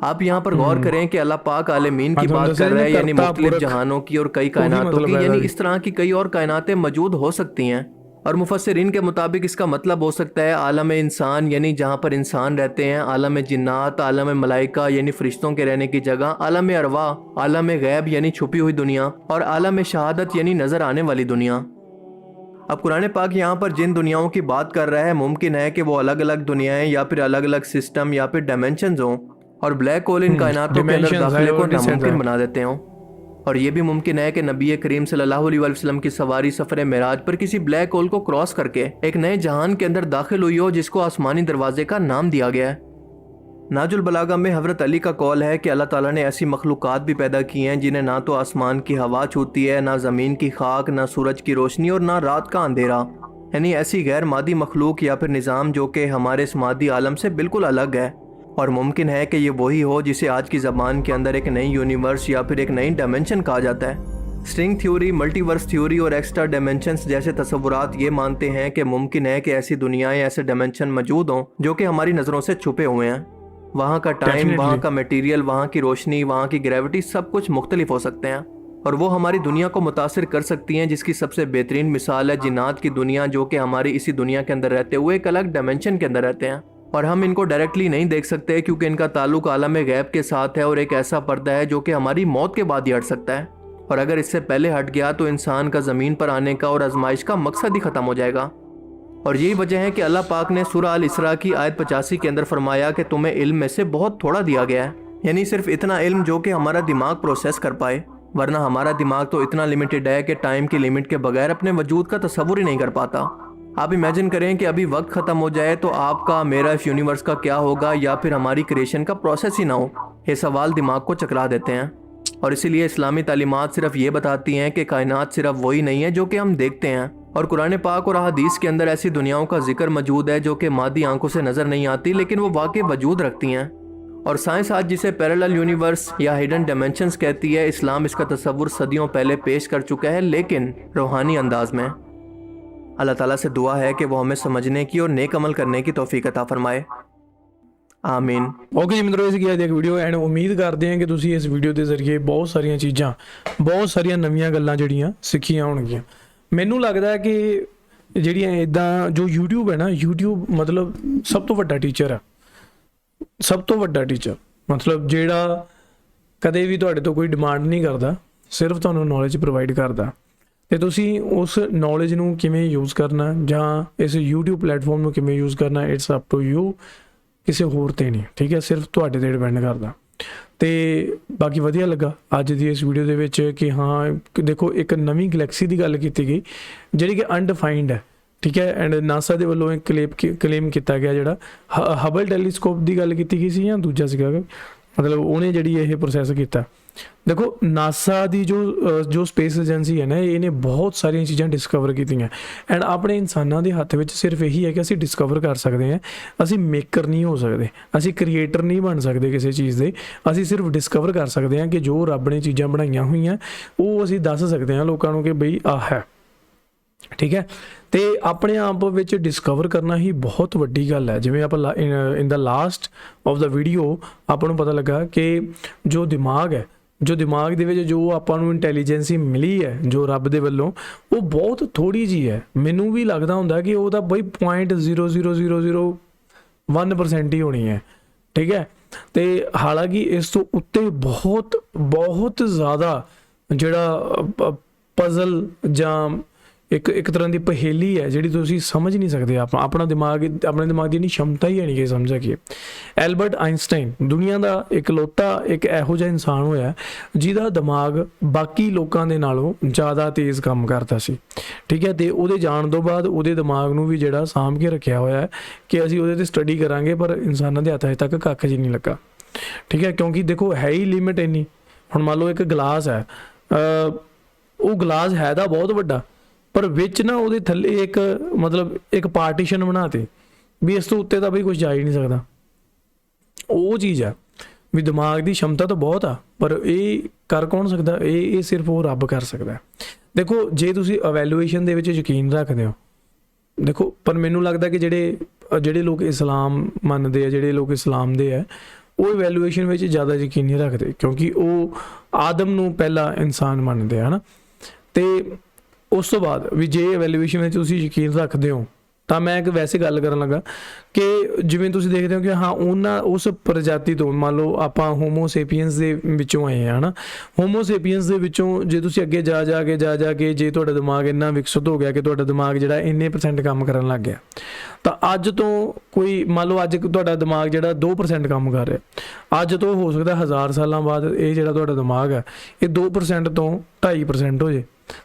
Speaker 1: آپ یہاں پر غور کریں
Speaker 2: کہ اللہ
Speaker 1: پاک
Speaker 2: عالمین
Speaker 1: کی بات کر
Speaker 2: رہے
Speaker 1: ہیں
Speaker 2: یعنی
Speaker 1: مختلف
Speaker 2: جہانوں
Speaker 1: کی اور کئی کائناتوں کی
Speaker 2: یعنی
Speaker 1: اس
Speaker 2: طرح
Speaker 1: کی
Speaker 2: کئی
Speaker 1: اور کائناتیں موجود ہو سکتی ہیں۔ اور مفسرین کے مطابق اس کا مطلب ہو سکتا ہے عالم انسان یعنی جہاں پر انسان رہتے ہیں عالم جنات عالم ملائکہ یعنی فرشتوں کے رہنے کی جگہ عالم اروا عالم غیب یعنی چھپی ہوئی دنیا اور عالم شہادت یعنی نظر آنے والی دنیا۔ اب قرآن پاک یہاں پر جن دنیاؤں کی بات کر رہا ہے ممکن ہے کہ وہ الگ الگ دنیایں یا پھر الگ الگ سسٹم یا پھر ڈائمینشنز ہوں۔ اور بلیک ہول ان کائنات کے اندر داخلے کو ناممکن
Speaker 2: بنا
Speaker 1: دیتے
Speaker 2: ہوں۔
Speaker 1: اور
Speaker 2: یہ بھی
Speaker 1: ممکن
Speaker 2: ہے
Speaker 1: کہ نبی کریم صلی اللہ علیہ وسلم کی سواری سفر معراج پر کسی بلیک ہول کو کراس کر کے ایک نئے جہان کے اندر داخل ہوئی ہو جس کو آسمانی دروازے کا نام دیا گیا ہے۔ ناج البلاغہ میں حضرت علی کا قول ہے کہ اللہ تعالیٰ نے ایسی مخلوقات بھی پیدا کی ہیں جنہیں نہ تو آسمان کی ہوا چھوتی ہے نہ زمین کی خاک نہ سورج کی روشنی اور نہ رات کا اندھیرا۔ یعنی ایسی غیر مادی مخلوق یا پھر نظام جو کہ ہمارے اس مادی عالم سے بالکل الگ ہے۔ اور ممکن ہے کہ یہ وہی ہو جسے آج کی زبان کے اندر ایک نئی یونیورس یا پھر ایک نئی ڈائمنشن کہا جاتا ہے۔ String theory multiverse theory اور ایکسٹرا ڈائمنشنس جیسے تصورات یہ مانتے ہیں کہ ممکن ہے کہ ایسی دنیایں ایسے ڈائمنشن موجود ہوں جو کہ ہماری نظروں سے چھپے ہوئے ہیں۔ وہاں کا ٹائم وہاں کا میٹیریل وہاں
Speaker 2: کی
Speaker 1: روشنی وہاں کی گریوٹی سب کچھ مختلف ہو سکتے ہیں۔ اور وہ ہماری دنیا کو متاثر کر سکتی ہیں جس کی سب سے بہترین مثال ہے جنات کی دنیا جو کہ ہماری اسی دنیا کے اندر رہتے ہوئے ایک الگ ڈائمنشن کے اندر رہتے ہیں۔ اور ہم ان کو ڈائریکٹلی نہیں دیکھ سکتے کیونکہ ان کا تعلق عالم غیب کے ساتھ ہے اور ایک ایسا پردہ ہے جو کہ ہماری موت کے بعد ہی ہٹ سکتا ہے۔ اور اگر اس سے پہلے ہٹ گیا تو انسان کا زمین پر آنے کا اور آزمائش کا مقصد ہی ختم ہو جائے گا۔ اور یہی وجہ ہے کہ اللہ پاک نے سورہ الاسراء کی آیت پچاسی کے اندر فرمایا کہ تمہیں علم میں سے بہت تھوڑا دیا گیا ہے۔ یعنی صرف اتنا علم جو کہ ہمارا دماغ پروسیس کر پائے۔ ورنہ ہمارا دماغ تو اتنا لمیٹڈ ہے کہ ٹائم کی لیمٹ کے بغیر اپنے وجود کا تصور ہی نہیں کر پاتا۔ آپ امیجن کریں کہ ابھی وقت ختم ہو جائے تو آپ کا، میرا اس یونیورس کا کیا ہوگا یا پھر ہماری کریشن کا پروسیس ہی نہ ہو؟ یہ سوال دماغ کو چکرا دیتے ہیں۔ اور اسی لیے اسلامی تعلیمات صرف یہ بتاتی ہیں کہ کائنات صرف وہی نہیں ہے جو کہ ہم دیکھتے ہیں۔ اور قرآن پاک اور احادیث کے اندر ایسی دنیاؤں کا ذکر موجود ہے جو کہ مادی آنکھوں سے نظر نہیں آتی، لیکن وہ واقع وجود رکھتی ہیں۔ اور سائنس آج جسے پیرالل یونیورس یا ہیڈن ڈیمنشنز کہتی ہے، اسلام اس کا تصور صدیوں پہلے پیش کر چکا ہے، لیکن روحانی انداز میں۔ अल्लाह ताला से दुआ है कि वो हमें समझने की और नेक अमल करने की तौफीक अता फरमाए आमीन
Speaker 2: ਓਕੇ ਜੀ ਮਿੱਤਰੋ ਇਸ ਕੀ ਅੱਜ ਦੀ ਵੀਡੀਓ ਐਂਡ ਉਮੀਦ ਕਰਦੇ ਹਾਂ ਕਿ ਤੁਸੀਂ ਇਸ ਵੀਡੀਓ ਦੇ ਜ਼ਰੀਏ ਬਹੁਤ ਸਾਰੀਆਂ ਚੀਜ਼ਾਂ ਬਹੁਤ ਸਾਰੀਆਂ ਨਵੀਆਂ ਗੱਲਾਂ ਜਿਹੜੀਆਂ ਸਿੱਖੀਆਂ ਹੋਣਗੀਆਂ ਮੈਨੂੰ ਲੱਗਦਾ ਹੈ ਕਿ ਜਿਹੜੀਆਂ ਇਦਾਂ ਜੋ YouTube ਹੈ ਨਾ YouTube ਮਤਲਬ ਸਭ ਤੋਂ ਵੱਡਾ ਟੀਚਰ ਹੈ ਸਭ ਤੋਂ ਵੱਡਾ ਟੀਚਰ ਮਤਲਬ ਜਿਹੜਾ ਕਦੇ ਵੀ ਤੁਹਾਡੇ ਤੋਂ ਕੋਈ ਡਿਮਾਂਡ ਨਹੀਂ ਕਰਦਾ ਸਿਰਫ ਤੁਹਾਨੂੰ ਨੌਲੇਜ ਪ੍ਰੋਵਾਈਡ ਕਰਦਾ ਤੇ ਤੁਸੀਂ ਉਸ ਨੌਲੇਜ ਨੂੰ ਕਿਵੇਂ ਯੂਜ਼ ਕਰਨਾ, ਜਾਂ ਇਸ YouTube ਪਲੇਟਫਾਰਮ ਨੂੰ ਕਿਵੇਂ ਯੂਜ਼ ਕਰਨਾ ਇਟਸ ਅਪ ਟੂ ਯੂ ਕਿਸੇ ਹੋਰ ਤੇ ਨਹੀਂ, ਠੀਕ ਹੈ? ਸਿਰਫ ਤੁਹਾਡੇ ਤੇ ਡਿਪੈਂਡ ਕਰਦਾ। ਤੇ ਬਾਕੀ ਵਧੀਆ ਲੱਗਾ ਅੱਜ ਦੀ ਇਸ ਵੀਡੀਓ ਦੇ ਵਿੱਚ ਕਿ ਹਾਂ ਦੇਖੋ, ਇੱਕ ਨਵੀਂ ਗੈਲੈਕਸੀ ਦੀ ਗੱਲ ਕੀਤੀ ਗਈ, ਜਿਹੜੀ ਕਿ ਅਨਡਿਫਾਈਨਡ ਹੈ, ਠੀਕ ਹੈ? ਐਂਡ ਨਾਸਾ ਦੇ ਵੱਲੋਂ ਇੱਕ ਕਲੇਮ ਕਲੇਮ ਕੀਤਾ ਗਿਆ ਜਿਹੜਾ ਹਬਲ ਟੈਲੀਸਕੋਪ ਦੀ ਗੱਲ ਕੀਤੀ ਗਈ ਸੀ ਜਾਂ ਦੂਜਾ ਸੀਗਾ? ਮਤਲਬ ਉਹਨੇ ਜਿਹੜੀ ਇਹ ਪ੍ਰੋਸੈਸ ਕੀਤਾ। ਦੇਖੋ ਨਾਸਾ ਦੀ ਜੋ ਜੋ ਸਪੇਸ ਏਜੰਸੀ ਹੈ ਨਾ, ਇਹਨੇ ਬਹੁਤ ਸਾਰੀਆਂ ਚੀਜ਼ਾਂ ਡਿਸਕਵਰ ਕੀਤੀਆਂ। ਐਂਡ ਆਪਣੇ ਇਨਸਾਨਾਂ ਦੇ ਹੱਥ ਵਿੱਚ ਸਿਰਫ ਇਹੀ ਹੈ ਕਿ ਅਸੀਂ ਡਿਸਕਵਰ ਕਰ ਸਕਦੇ ਹਾਂ, ਅਸੀਂ ਮੇਕਰ ਨਹੀਂ ਹੋ ਸਕਦੇ, ਅਸੀਂ ਕ੍ਰੀਏਟਰ ਨਹੀਂ ਬਣ ਸਕਦੇ ਕਿਸੇ ਚੀਜ਼ ਦੇ। ਅਸੀਂ ਸਿਰਫ ਡਿਸਕਵਰ ਕਰ ਸਕਦੇ ਹਾਂ ਕਿ ਜੋ ਰੱਬ ਨੇ ਚੀਜ਼ਾਂ ਬਣਾਈਆਂ ਹੋਈਆਂ, ਉਹ ਅਸੀਂ ਦੱਸ ਸਕਦੇ ਹਾਂ ਲੋਕਾਂ ਨੂੰ ਕਿ ਬਈ ਆਹ ਹੈ। ਠੀਕ ਹੈ? ਤੇ ਆਪਣੇ ਆਪ ਵਿੱਚ ਡਿਸਕਵਰ ਕਰਨਾ ਹੀ ਬਹੁਤ ਵੱਡੀ ਗੱਲ ਹੈ। ਜਿਵੇਂ ਆਪਾਂ in the last of the video ਆਪਾਂ ਨੂੰ ਪਤਾ ਲੱਗਾ ਕਿ ਜੋ ਦਿਮਾਗ ਹੈ ਜੋ ਦਿਮਾਗ ਦੇ ਵਿੱਚ ਜੋ ਆਪਾਂ ਨੂੰ ਇੰਟੈਲੀਜੈਂਸੀ ਮਿਲੀ ਹੈ, ਜੋ ਰੱਬ ਦੇ ਵੱਲੋਂ, ਉਹ ਬਹੁਤ ਥੋੜੀ ਜੀ ਹੈ। ਮੈਨੂੰ ਵੀ ਲੱਗਦਾ ਹੁੰਦਾ ਕਿ ਉਹ ਤਾਂ ਬਈ 0.00001% ਹੀ ਹੋਣੀ ਹੈ। ਠੀਕ ਹੈ? ਤੇ ਹਾਲਾਂਕਿ ਇਸ ਤੋਂ ਉੱਤੇ ਬਹੁਤ ਬਹੁਤ ਜ਼ਿਆਦਾ ਜਿਹੜਾ ਪਜ਼ਲ ਜਾਂ ਇੱਕ ਇੱਕ ਤਰ੍ਹਾਂ ਦੀ ਪਹੇਲੀ ਹੈ ਜਿਹੜੀ ਤੁਸੀਂ ਸਮਝ ਨਹੀਂ ਸਕਦੇ ਆਪਣਾ ਆਪਣਾ ਦਿਮਾਗ, ਆਪਣੇ ਦਿਮਾਗ ਦੀ ਨਹੀਂ ਸ਼ਮਤਾ ਹੀ ਹੈ ਨਹੀਂ ਕਿ ਸਮਝ ਸਕੀਏ। ਐਲਬਰਟ ਆਇਨਸਟਾਈਨ ਦੁਨੀਆ ਦਾ ਇਕਲੌਤਾ ਇੱਕ ਇਹੋ ਜਿਹਾ ਇਨਸਾਨ ਹੋਇਆ ਜਿਹਦਾ ਦਿਮਾਗ ਬਾਕੀ ਲੋਕਾਂ ਦੇ ਨਾਲੋਂ ਜ਼ਿਆਦਾ ਤੇਜ਼ ਕੰਮ ਕਰਦਾ ਸੀ। ਠੀਕ ਹੈ, ਤੇ ਉਹਦੇ ਜਾਣ ਤੋਂ ਬਾਅਦ ਉਹਦੇ ਦਿਮਾਗ ਨੂੰ ਵੀ ਜਿਹੜਾ ਸਾਂਭ ਕੇ ਰੱਖਿਆ ਹੋਇਆ ਹੈ ਕਿ ਅਸੀਂ ਉਹਦੇ ਤੇ ਸਟੱਡੀ ਕਰਾਂਗੇ, ਪਰ ਇਨਸਾਨਾਂ ਦੇ ਹੱਥ ਅਜੇ ਤੱਕ ਕੱਖ ਜੀ ਨਹੀਂ ਲੱਗਾ। ਠੀਕ ਹੈ, ਕਿਉਂਕਿ ਦੇਖੋ, ਹੈ ਹੀ ਲਿਮਿਟ ਇੰਨੀ। ਹੁਣ ਮੰਨ ਲਓ ਇੱਕ ਗਲਾਸ ਹੈ। ਉਹ ਗਲਾਸ ਹੈ ਦਾ ਬਹੁਤ ਵੱਡਾ। ਪਰ ਵਿੱਚ ਨਾ ਉਹਦੇ ਥੱਲੇ ਇੱਕ ਮਤਲਬ ਇੱਕ ਪਾਰਟੀਸ਼ਨ ਬਣਾਤੇ ਵੀ ਇਸ ਤੋਂ ਉੱਤੇ ਤਾਂ ਬਈ ਕੁਝ ਜਾ ਹੀ ਨਹੀਂ ਸਕਦਾ। ਉਹ ਚੀਜ਼ ਆ। ਵੀ ਦਿਮਾਗ ਦੀ ਸ਼ਮਤਾ ਤਾਂ ਬਹੁਤ ਆ, ਪਰ ਇਹ ਕਰ ਕੌਣ ਸਕਦਾ? ਇਹ ਇਹ ਸਿਰਫ ਉਹ ਰੱਬ ਕਰ ਸਕਦਾ। ਦੇਖੋ, ਜੇ ਤੁਸੀਂ ਇਵੈਲੂਏਸ਼ਨ ਦੇ ਵਿੱਚ ਯਕੀਨ ਰੱਖਦੇ ਹੋ, ਦੇਖੋ, ਪਰ ਮੈਨੂੰ ਲੱਗਦਾ ਕਿ ਜਿਹੜੇ ਜਿਹੜੇ ਲੋਕ ਇਸਲਾਮ ਮੰਨਦੇ ਆ, ਜਿਹੜੇ ਲੋਕ ਇਸਲਾਮ ਦੇ ਆ, ਉਹ ਇਵੈਲੂਏਸ਼ਨ ਵਿੱਚ ਜ਼ਿਆਦਾ ਯਕੀਨ ਨਹੀਂ ਰੱਖਦੇ, ਕਿਉਂਕਿ ਉਹ ਆਦਮ ਨੂੰ ਪਹਿਲਾ ਇਨਸਾਨ ਮੰਨਦੇ ਆ, ਹਨਾ? ਤੇ ਉਸ ਤੋਂ ਬਾਅਦ ਵੀ ਜੇ ਇਵੈਲੂਏਸ਼ਨ ਵਿੱਚ ਤੁਸੀਂ ਯਕੀਨ ਰੱਖਦੇ ਹੋ, ਤਾਂ ਮੈਂ ਇੱਕ ਵੈਸੇ ਗੱਲ ਕਰਨ ਲੱਗਾ ਕਿ ਜਿਵੇਂ ਤੁਸੀਂ ਦੇਖਦੇ ਹੋ ਕਿ ਹਾਂ, ਉਹਨਾਂ ਉਸ ਪ੍ਰਜਾਤੀ ਤੋਂ ਮੰਨ ਲਓ ਆਪਾਂ ਹੋਮੋ ਸੇਪੀਅਨਸ ਦੇ ਵਿੱਚੋਂ ਆਏ ਹਾਂ, ਹਨਾ? ਹੋਮੋ ਸੇਪੀਅਨਸ ਦੇ ਵਿੱਚੋਂ ਜੇ ਤੁਸੀਂ ਅੱਗੇ ਜਾ ਜਾ ਕੇ, ਜਾ ਜਾ ਕੇ ਜੇ ਤੁਹਾਡਾ ਦਿਮਾਗ ਇੰਨਾ ਵਿਕਸਿਤ ਹੋ ਗਿਆ ਕਿ ਤੁਹਾਡਾ ਦਿਮਾਗ ਜਿਹੜਾ ਇੰਨੇ ਪਰਸੈਂਟ ਕੰਮ ਕਰਨ ਲੱਗ ਗਿਆ, ਤਾਂ ਅੱਜ ਤੋਂ ਕੋਈ ਮੰਨ ਲਓ ਅੱਜ ਤੁਹਾਡਾ ਦਿਮਾਗ ਜਿਹੜਾ 2% ਕੰਮ ਕਰ ਰਿਹਾ, ਅੱਜ ਤੋਂ ਹੋ ਸਕਦਾ ਹਜ਼ਾਰ ਸਾਲਾਂ ਬਾਅਦ ਇਹ ਜਿਹੜਾ ਤੁਹਾਡਾ ਦਿਮਾਗ ਹੈ, ਇਹ 2% ਤੋਂ 2.5% ਹੋ ਜੇ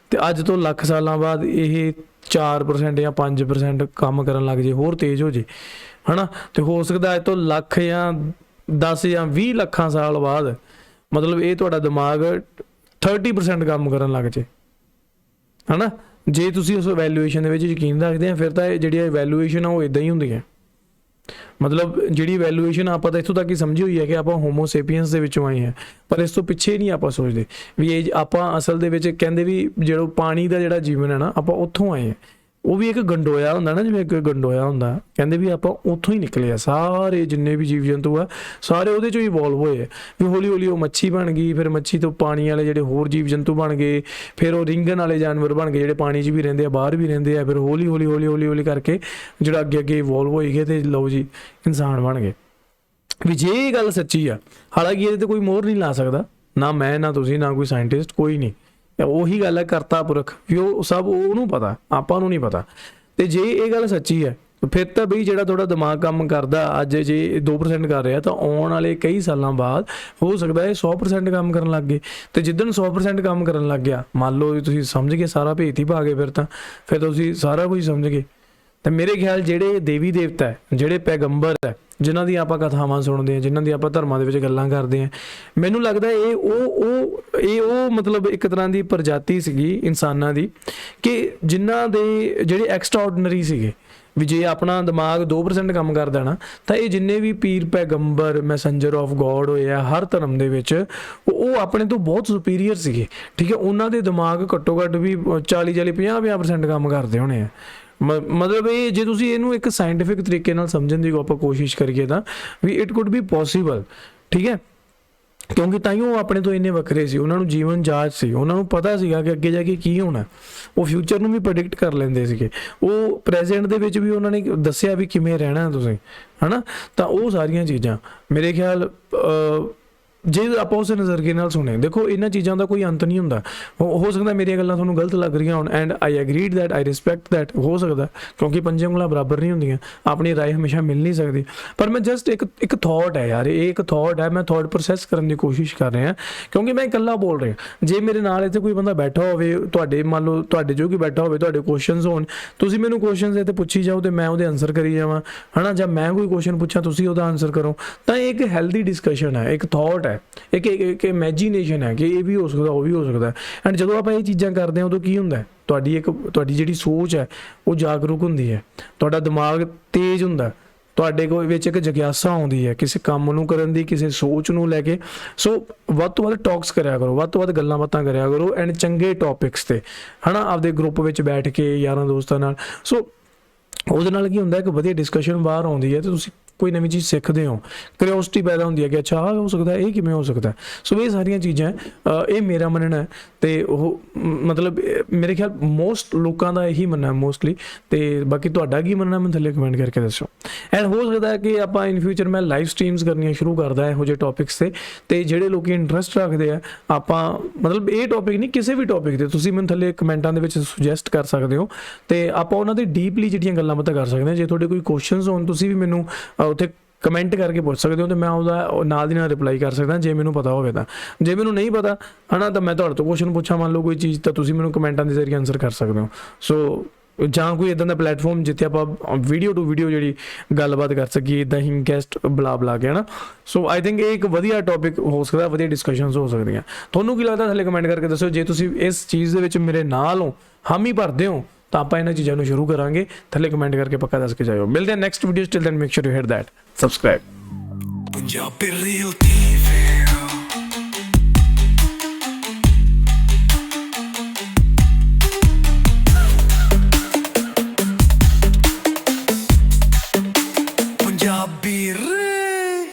Speaker 2: ਤੇ ਅੱਜ ਤੋਂ ਲੱਖ ਸਾਲਾਂ ਬਾਅਦ ਇਹ 4% ਜਾਂ 5% ਕੰਮ ਕਰਨ ਲੱਗ ਜੇ, ਹੋਰ ਤੇਜ਼ ਹੋ ਜੇ, ਹਨਾ? ਤੇ ਹੋ ਸਕਦਾ ਅੱਜ ਤੋਂ ਲੱਖ ਜਾਂ 10 ਜਾਂ 20 ਲੱਖਾਂ ਸਾਲ ਬਾਅਦ, ਮਤਲਬ ਇਹ ਤੁਹਾਡਾ ਦਿਮਾਗ 30% ਕੰਮ ਕਰਨ ਲੱਗ ਜੇ, ਹਨਾ? ਜੇ ਤੁਸੀਂ ਉਸ ਵੈਲਿਊਏਸ਼ਨ ਦੇ ਵਿੱਚ ਯਕੀਨ ਰੱਖਦੇ ਆ, ਫਿਰ ਤਾਂ ਇਹ ਜਿਹੜੀ ਵੈਲਿਊਏਸ਼ਨ ਆ ਉਹ ਇਦਾਂ ਹੀ ਹੁੰਦੀ ਹੈ ਮਤਲਬ ਜਿਹੜੀ ਵੈਲਿਊਏਸ਼ਨ ਆਪਾਂ ਤਾਂ ਇੱਥੋਂ ਤੱਕ ਹੀ ਸਮਝੀ ਹੋਈ ਹੈ ਕਿ ਆਪਾਂ ਹੋਮੋ ਸੇਪੀਅਨਸ ਦੇ ਵਿੱਚੋਂ ਆਏ ਹਾਂ। ਪਰ ਇਸ ਤੋਂ ਪਿੱਛੇ ਨਹੀਂ ਆਪਾਂ ਸੋਚਦੇ ਵੀ ਇਹ ਆਪਾਂ ਅਸਲ ਦੇ ਵਿੱਚ ਕਹਿੰਦੇ ਵੀ ਜਿਹੜਾ ਪਾਣੀ ਦਾ ਜਿਹੜਾ ਜੀਵਨ ਹੈ ਨਾ, ਆਪਾਂ ਉੱਥੋਂ ਆਏ ਹਾਂ। ਉਹ ਵੀ ਇੱਕ ਗੰਡੋਇਆ ਹੁੰਦਾ ਨਾ, ਜਿਵੇਂ ਇੱਕ ਗੰਡੋਇਆ ਹੁੰਦਾ। ਕਹਿੰਦੇ ਵੀ ਆਪਾਂ ਉੱਥੋਂ ਹੀ ਨਿਕਲੇ ਆ, ਸਾਰੇ ਜਿੰਨੇ ਵੀ ਜੀਵ ਜੰਤੂ ਆ, ਸਾਰੇ ਉਹਦੇ ਚੋਂ ਇਵੋਲਵ ਹੋਏ ਆ। ਵੀ ਹੌਲੀ ਹੌਲੀ ਉਹ ਮੱਛੀ ਬਣ ਗਈ, ਫਿਰ ਮੱਛੀ ਤੋਂ ਪਾਣੀ ਵਾਲੇ ਜਿਹੜੇ ਹੋਰ ਜੀਵ ਜੰਤੂ ਬਣ ਗਏ, ਫਿਰ ਉਹ ਰਿੰਗਣ ਵਾਲੇ ਜਾਨਵਰ ਬਣ ਗਏ, ਜਿਹੜੇ ਪਾਣੀ 'ਚ ਵੀ ਰਹਿੰਦੇ ਆ, ਬਾਹਰ ਵੀ ਰਹਿੰਦੇ ਆ, ਫਿਰ ਹੌਲੀ ਹੌਲੀ ਹੌਲੀ ਹੌਲੀ ਹੌਲੀ ਕਰਕੇ ਜਿਹੜਾ ਅੱਗੇ ਅੱਗੇ ਇਵੋਲਵ ਹੋਈ ਗਏ ਤੇ ਲਓ ਜੀ, ਇਨਸਾਨ ਬਣ ਗਏ। ਵੀ ਜੇ ਇਹ ਗੱਲ ਸੱਚੀ ਆ, ਹਾਲਾਂਕਿ ਇਹਦੇ ਤੇ ਕੋਈ ਮੋਹਰ ਨਹੀਂ ਲਾ ਸਕਦਾ, ਨਾ ਮੈਂ, ਨਾ ਤੁਸੀਂ, ਨਾ ਕੋਈ ਸਾਇੰਟਿਸਟ ਕੋਈ ਨਹੀਂ। ਉਹੀ ਗੱਲ ਹੈ ਕਰਤਾ ਪੁਰਖ। ਵੀ ਉਹ ਸਭ ਉਹਨੂੰ ਪਤਾ, ਆਪਾਂ ਨੂੰ ਨਹੀਂ ਪਤਾ। ਤੇ ਜੇ ਇਹ ਗੱਲ ਸੱਚੀ ਹੈ ਫਿਰ ਤਾਂ ਬਈ ਜਿਹੜਾ ਤੁਹਾਡਾ ਦਿਮਾਗ ਕੰਮ ਕਰਦਾ, ਅੱਜ ਜੇ 2% ਕਰ ਰਿਹਾ, ਤਾਂ ਆਉਣ ਵਾਲੇ ਕਈ ਸਾਲਾਂ ਬਾਅਦ ਹੋ ਸਕਦਾ ਹੈ 100% ਕੰਮ ਕਰਨ ਲੱਗ ਗਏ। ਤੇ ਜਿੱਦਣ 100% ਕੰਮ ਕਰਨ ਲੱਗ ਗਿਆ, ਮੰਨ ਲਓ ਵੀ ਤੁਸੀਂ ਸਮਝ ਗਏ ਸਾਰਾ ਭੇਤ ਹੀ ਪਾ ਗਏ ਫਿਰ ਤਾਂ, ਫਿਰ ਤੁਸੀਂ ਸਾਰਾ ਕੁਝ ਸਮਝ ਗਏ। ਤੇ ਮੇਰੇ ਖਿਆਲ ਜਿਹੜੇ ਦੇਵੀ ਦੇਵਤਾ ਹੈ, ਜਿਹੜੇ ਪੈਗੰਬਰ ਹੈ ਜਿਨ੍ਹਾਂ ਦੀ ਆਪਾਂ ਕਥਾਵਾਂ ਸੁਣਦੇ ਹਾਂ, ਜਿਨ੍ਹਾਂ ਦੀ ਆਪਾਂ ਧਰਮਾਂ ਦੇ ਵਿੱਚ ਗੱਲਾਂ ਕਰਦੇ ਹਾਂ। ਮੈਨੂੰ ਲੱਗਦਾ ਇਹ ਉਹ ਉਹ, ਇਹ ਉਹ ਮਤਲਬ ਇੱਕ ਤਰ੍ਹਾਂ ਦੀ ਪ੍ਰਜਾਤੀ ਸੀਗੀ ਇਨਸਾਨਾਂ ਦੀ ਕਿ ਜਿਨ੍ਹਾਂ ਦੇ ਜਿਹੜੇ ਐਕਸਟਰਾਆਰਡੀਨਰੀ ਸੀਗੇ ਵੀ ਜੇ ਆਪਣਾ ਦਿਮਾਗ 2% ਕੰਮ ਕਰਦਾ ਨਾ, ਤਾਂ ਇਹ ਜਿੰਨੇ ਵੀ ਪੀਰ ਪੈਗੰਬਰ ਮੈਸੇਂਜਰ ਆਫ ਗੋਡ ਹੋਏ ਆ, ਹਰ ਧਰਮ ਦੇ ਵਿੱਚ, ਉਹ ਆਪਣੇ ਤੋਂ ਬਹੁਤ ਸੁਪੀਰੀਅਰ ਸੀਗੇ। ਠੀਕ ਹੈ, ਉਹਨਾਂ ਦੇ ਦਿਮਾਗ ਘੱਟੋ ਘੱਟ ਵੀ 40 40 50 50% ਕੰਮ ਕਰਦੇ ਹੋਣੇ ਆ। ਮਤਲਬ ਇਹ ਜੇ ਤੁਸੀਂ ਇਹਨੂੰ ਇੱਕ ਸਾਇੰਟੀਫਿਕ ਤਰੀਕੇ ਨਾਲ ਸਮਝਣ ਦੀ ਆਪਾਂ ਕੋਸ਼ਿਸ਼ ਕਰੀਏ ਤਾਂ ਵੀ ਇਟ ਕੁਡ ਬੀ ਪੋਸੀਬਲ ਠੀਕ ਹੈ? ਕਿਉਂਕਿ ਤਾਈਓ ਉਹ ਆਪਣੇ ਤੋਂ ਇੰਨੇ ਵੱਖਰੇ ਸੀ, ਉਹਨਾਂ ਨੂੰ ਜੀਵਨ ਜਾਚ ਸੀ, ਉਹਨਾਂ ਨੂੰ ਪਤਾ ਸੀਗਾ ਕਿ ਅੱਗੇ ਜਾ ਕੇ ਕੀ ਹੋਣਾ। ਉਹ ਫਿਊਚਰ ਨੂੰ ਵੀ ਪ੍ਰੈਡਿਕਟ ਕਰ ਲੈਂਦੇ ਸੀਗੇ। ਉਹ ਪ੍ਰੈਜ਼ੈਂਟ ਦੇ ਵਿੱਚ ਵੀ ਉਹਨਾਂ ਨੇ ਦੱਸਿਆ ਵੀ ਕਿਵੇਂ ਰਹਿਣਾ ਤੁਸੀਂ, ਹਨਾ? ਤਾਂ ਉਹ ਸਾਰੀਆਂ ਚੀਜ਼ਾਂ, ਮੇਰੇ ਖਿਆਲ ਜੇ ਆਪਾਂ ਉਸੇ ਨਜ਼ਰੀਏ ਨਾਲ ਸੁਣੇ ਦੇਖੋ ਇਹਨਾਂ ਚੀਜ਼ਾਂ ਦਾ ਕੋਈ ਅੰਤ ਨਹੀਂ ਹੁੰਦਾ ਹੋ ਹੋ ਸਕਦਾ ਮੇਰੀਆਂ ਗੱਲਾਂ ਤੁਹਾਨੂੰ ਗਲਤ ਲੱਗ ਰਹੀਆਂ ਹੋਣ and I agreed that I respect that ਹੋ ਸਕਦਾ ਕਿਉਂਕਿ ਪੰਜੇ ਉਂਗਲਾਂ ਬਰਾਬਰ ਨਹੀਂ ਹੁੰਦੀਆਂ ਆਪਣੀ رائے ਹਮੇਸ਼ਾ ਮਿਲ ਨਹੀਂ ਸਕਦੀ ਪਰ ਮੈਂ ਜਸਟ ਇੱਕ ਇੱਕ ਥਾਟ ਹੈ ਯਾਰ ਇਹ ਇੱਕ ਥਾਟ ਹੈ ਮੈਂ ਥਾਟ ਪ੍ਰੋਸੈਸ ਕਰਨ ਦੀ ਕੋਸ਼ਿਸ਼ ਕਰ ਰਿਹਾ ਕਿਉਂਕਿ ਮੈਂ ਇਕੱਲਾ ਬੋਲ ਰਿਹਾ ਜੇ ਮੇਰੇ ਨਾਲ ਇੱਥੇ ਕੋਈ ਬੰਦਾ ਬੈਠਾ ਹੋਵੇ ਤੁਹਾਡੇ ਮੰਨ ਲਓ ਤੁਹਾਡੇ ਜੋ ਕੋਈ ਬੈਠਾ ਹੋਵੇ ਤੁਹਾਡੇ ਕੁਐਸਚਨਸ ਹੋਣ ਤੁਸੀਂ ਮੈਨੂੰ ਕੁਐਸਚਨਸ ਇੱਥੇ ਪੁੱਛੀ ਜਾਓ ਤੇ ਮੈਂ ਉਹਦੇ ਆਨਸਰ ਕਰੀ ਜਾਵਾਂ ਹਨਾ ਜਾਂ ਮੈਂ ਕੋਈ ਕੁਐਸਚਨ ਪੁੱਛਾਂ ਤੁਸੀਂ ਉਹਦਾ ਆਨਸਰ ਕਰੋ ਤਾਂ ਇਹ ਇੱਕ ਹੈਲਦੀ ਡਿਸਕਸ਼ਨ ਹੈ ਇੱਕ ਥਾਟ ਹੈ। ਇੱਕ ਇੱਕ ਇਮੇਜਿਨੇਸ਼ਨ ਹੈ ਕਿ ਇਹ ਵੀ ਹੋ ਸਕਦਾ, ਉਹ ਵੀ ਹੋ ਸਕਦਾ ਐਂਡ ਜਦੋਂ ਆਪਾਂ ਇਹ ਚੀਜ਼ਾਂ ਕਰਦੇ ਹਾਂ, ਉਦੋਂ ਕੀ ਹੁੰਦਾ ਤੁਹਾਡੀ ਇੱਕ ਤੁਹਾਡੀ ਜਿਹੜੀ ਸੋਚ ਹੈ, ਉਹ ਜਾਗਰੂਕ ਹੁੰਦੀ ਹੈ। ਤੁਹਾਡਾ ਦਿਮਾਗ ਤੇਜ਼ ਹੁੰਦਾ ਤੁਹਾਡੇ ਕੋਲ ਵਿੱਚ ਇੱਕ ਜਗਿਆਸਾ ਆਉਂਦੀ ਹੈ, ਕਿਸੇ ਕੰਮ ਨੂੰ ਕਰਨ ਦੀ, ਕਿਸੇ ਸੋਚ ਨੂੰ ਲੈ ਕੇ। ਸੋ ਵੱਧ ਤੋਂ ਵੱਧ ਟਾਕਸ ਕਰਿਆ ਕਰੋ, ਵੱਧ ਤੋਂ ਵੱਧ ਗੱਲਾਂ ਬਾਤਾਂ ਕਰਿਆ ਕਰੋ ਐਂਡ ਚੰਗੇ ਟੌਪਿਕਸ ਤੇ। ਹਨਾ, ਆਪਦੇ ਗਰੁੱਪ ਵਿੱਚ ਬੈਠ ਕੇ, ਯਾਰਾਂ ਦੋਸਤਾਂ ਨਾਲ। ਸੋ ਉਹਦੇ ਨਾਲ ਕੀ ਹੁੰਦਾ ਹੈ ਕਿ ਵਧੀਆ ਡਿਸਕਸ਼ਨ ਬਾਹਰ ਆਉਂਦੀ ਹੈ ਤੇ ਤੁਸੀਂ ਕੋਈ ਨਵੀਂ ਚੀਜ਼ ਸਿੱਖਦੇ ਹੋ। ਕਿਉਰਿਓਸਿਟੀ ਪੈਦਾ ਹੁੰਦੀ ਹੈ ਕਿ ਅੱਛਾ, ਆਹ ਹੋ ਸਕਦਾ, ਇਹ ਕਿਵੇਂ ਹੋ ਸਕਦਾ। ਸੋ ਇਹ ਸਾਰੀਆਂ ਚੀਜ਼ਾਂ ਇਹ ਮੇਰਾ ਮੰਨਣਾ ਹੈ ਤੇ ਉਹ ਮਤਲਬ ਮੇਰੇ ਖਿਆਲ ਮੋਸਟ ਲੋਕਾਂ ਦਾ ਇਹੀ ਮੰਨਣਾ ਮੋਸਟਲੀ ਤੇ ਬਾਕੀ ਤੁਹਾਡਾ ਕੀ ਮੰਨਣਾ ਮੈਨੂੰ ਥੱਲੇ ਕਮੈਂਟ ਕਰਕੇ ਦੱਸੋ। ਐਂਡ ਹੋ ਸਕਦਾ ਹੈ ਕਿ ਆਪਾਂ ਇਨ ਫਿਊਚਰ ਮੈਂ ਲਾਈਵ ਸਟ੍ਰੀਮਸ ਕਰਨੀਆਂ ਸ਼ੁਰੂ ਕਰਦਾ ਇਹੋ ਜਿਹੇ ਟੌਪਿਕਸ ਤੇ ਤੇ ਜਿਹੜੇ ਲੋਕੀ ਇੰਟਰਸਟ ਰੱਖਦੇ ਆ, ਆਪਾਂ, ਮਤਲਬ ਇਹ ਟੌਪਿਕ ਨਹੀਂ, ਕਿਸੇ ਵੀ ਟੌਪਿਕ ਤੇ ਤੁਸੀਂ ਮੈਨੂੰ ਥੱਲੇ ਕਮੈਂਟਾਂ ਦੇ ਵਿੱਚ ਸੁਜੈਸਟ ਕਰ ਸਕਦੇ ਹੋ ਤੇ ਆਪਾਂ ਉਹਨਾਂ ਦੇ ਡੀਪਲੀ ਜਿਹੜੀਆਂ ਗੱਲਾਂ ਬਾਤਾਂ ਕਰ ਸਕਦੇ ਹਾਂ। ਜੇ ਤੁਹਾਡੇ ਕੋਈ ਕੁਐਸਚਨਸ ਹੋਣ, ਤੁਸੀਂ ਵੀ ਮੈਨੂੰ ਉੱਥੇ ਕਮੈਂਟ ਕਰਕੇ ਪੁੱਛ ਸਕਦੇ ਹੋ ਤੇ ਮੈਂ ਉਹਦਾ ਨਾਲ ਦੀ ਨਾਲ ਰਿਪਲਾਈ ਕਰ ਸਕਦਾ, ਜੇ ਮੈਨੂੰ ਪਤਾ ਹੋਵੇ ਤਾਂ। ਜੇ ਮੈਨੂੰ ਨਹੀਂ ਪਤਾ, ਹਨਾ, ਤਾਂ ਮੈਂ ਤੁਹਾਡੇ ਤੋਂ ਕੁਐਸਚਨ ਪੁੱਛਾਂ, ਮੰਨ ਲਓ ਕੋਈ ਚੀਜ਼, ਤਾਂ ਤੁਸੀਂ ਮੈਨੂੰ ਕਮੈਂਟਾਂ ਦੇ ਜ਼ਰੀਏ ਆਨਸਰ ਕਰ ਸਕਦੇ ਹੋ। ਸੋ ਜਾਂ ਕੋਈ ਇਦਾਂ ਦਾ ਪਲੇਟਫਾਰਮ ਜਿੱਥੇ ਆਪਾਂ ਵੀਡੀਓ ਟੂ ਵੀਡੀਓ ਜਿਹੜੀ ਗੱਲਬਾਤ ਕਰ ਸਕੀਏ ਇਦਾਂ ਹੀ ਗੈਸਟ ਬੁਲਾ ਬੁਲਾ ਕੇ, ਹਨਾ। ਸੋ ਆਈ ਥਿੰਕ ਇਹ ਇੱਕ ਵਧੀਆ ਟੌਪਿਕ ਹੋ ਸਕਦਾ, ਵਧੀਆ ਡਿਸਕਸ਼ਨਸ ਹੋ ਸਕਦੀਆਂ। ਤੁਹਾਨੂੰ ਕੀ ਲੱਗਦਾ, ਥੱਲੇ ਕਮੈਂਟ ਕਰਕੇ ਦੱਸੋ ਜੇ ਤੁਸੀਂ ਇਸ ਚੀਜ਼ ਦੇ ਵਿੱਚ ਮੇਰੇ ਨਾਲ ਹੋ, ਹਾਮੀ ਭਰਦੇ ਹੋ ਤਾਂ ਆਪਾਂ ਇਹਨਾਂ ਚੀਜ਼ਾਂ ਨੂੰ ਸ਼ੁਰੂ ਕਰਾਂਗੇ। ਥੱਲੇ ਕਮੈਂਟ ਕਰਕੇ ਪੱਕਾ ਦੱਸ ਕੇ ਜਾਇਓ। ਮਿਲਦੇ ਹਾਂ next video still then make sure you hit that subscribe
Speaker 4: Punjabi real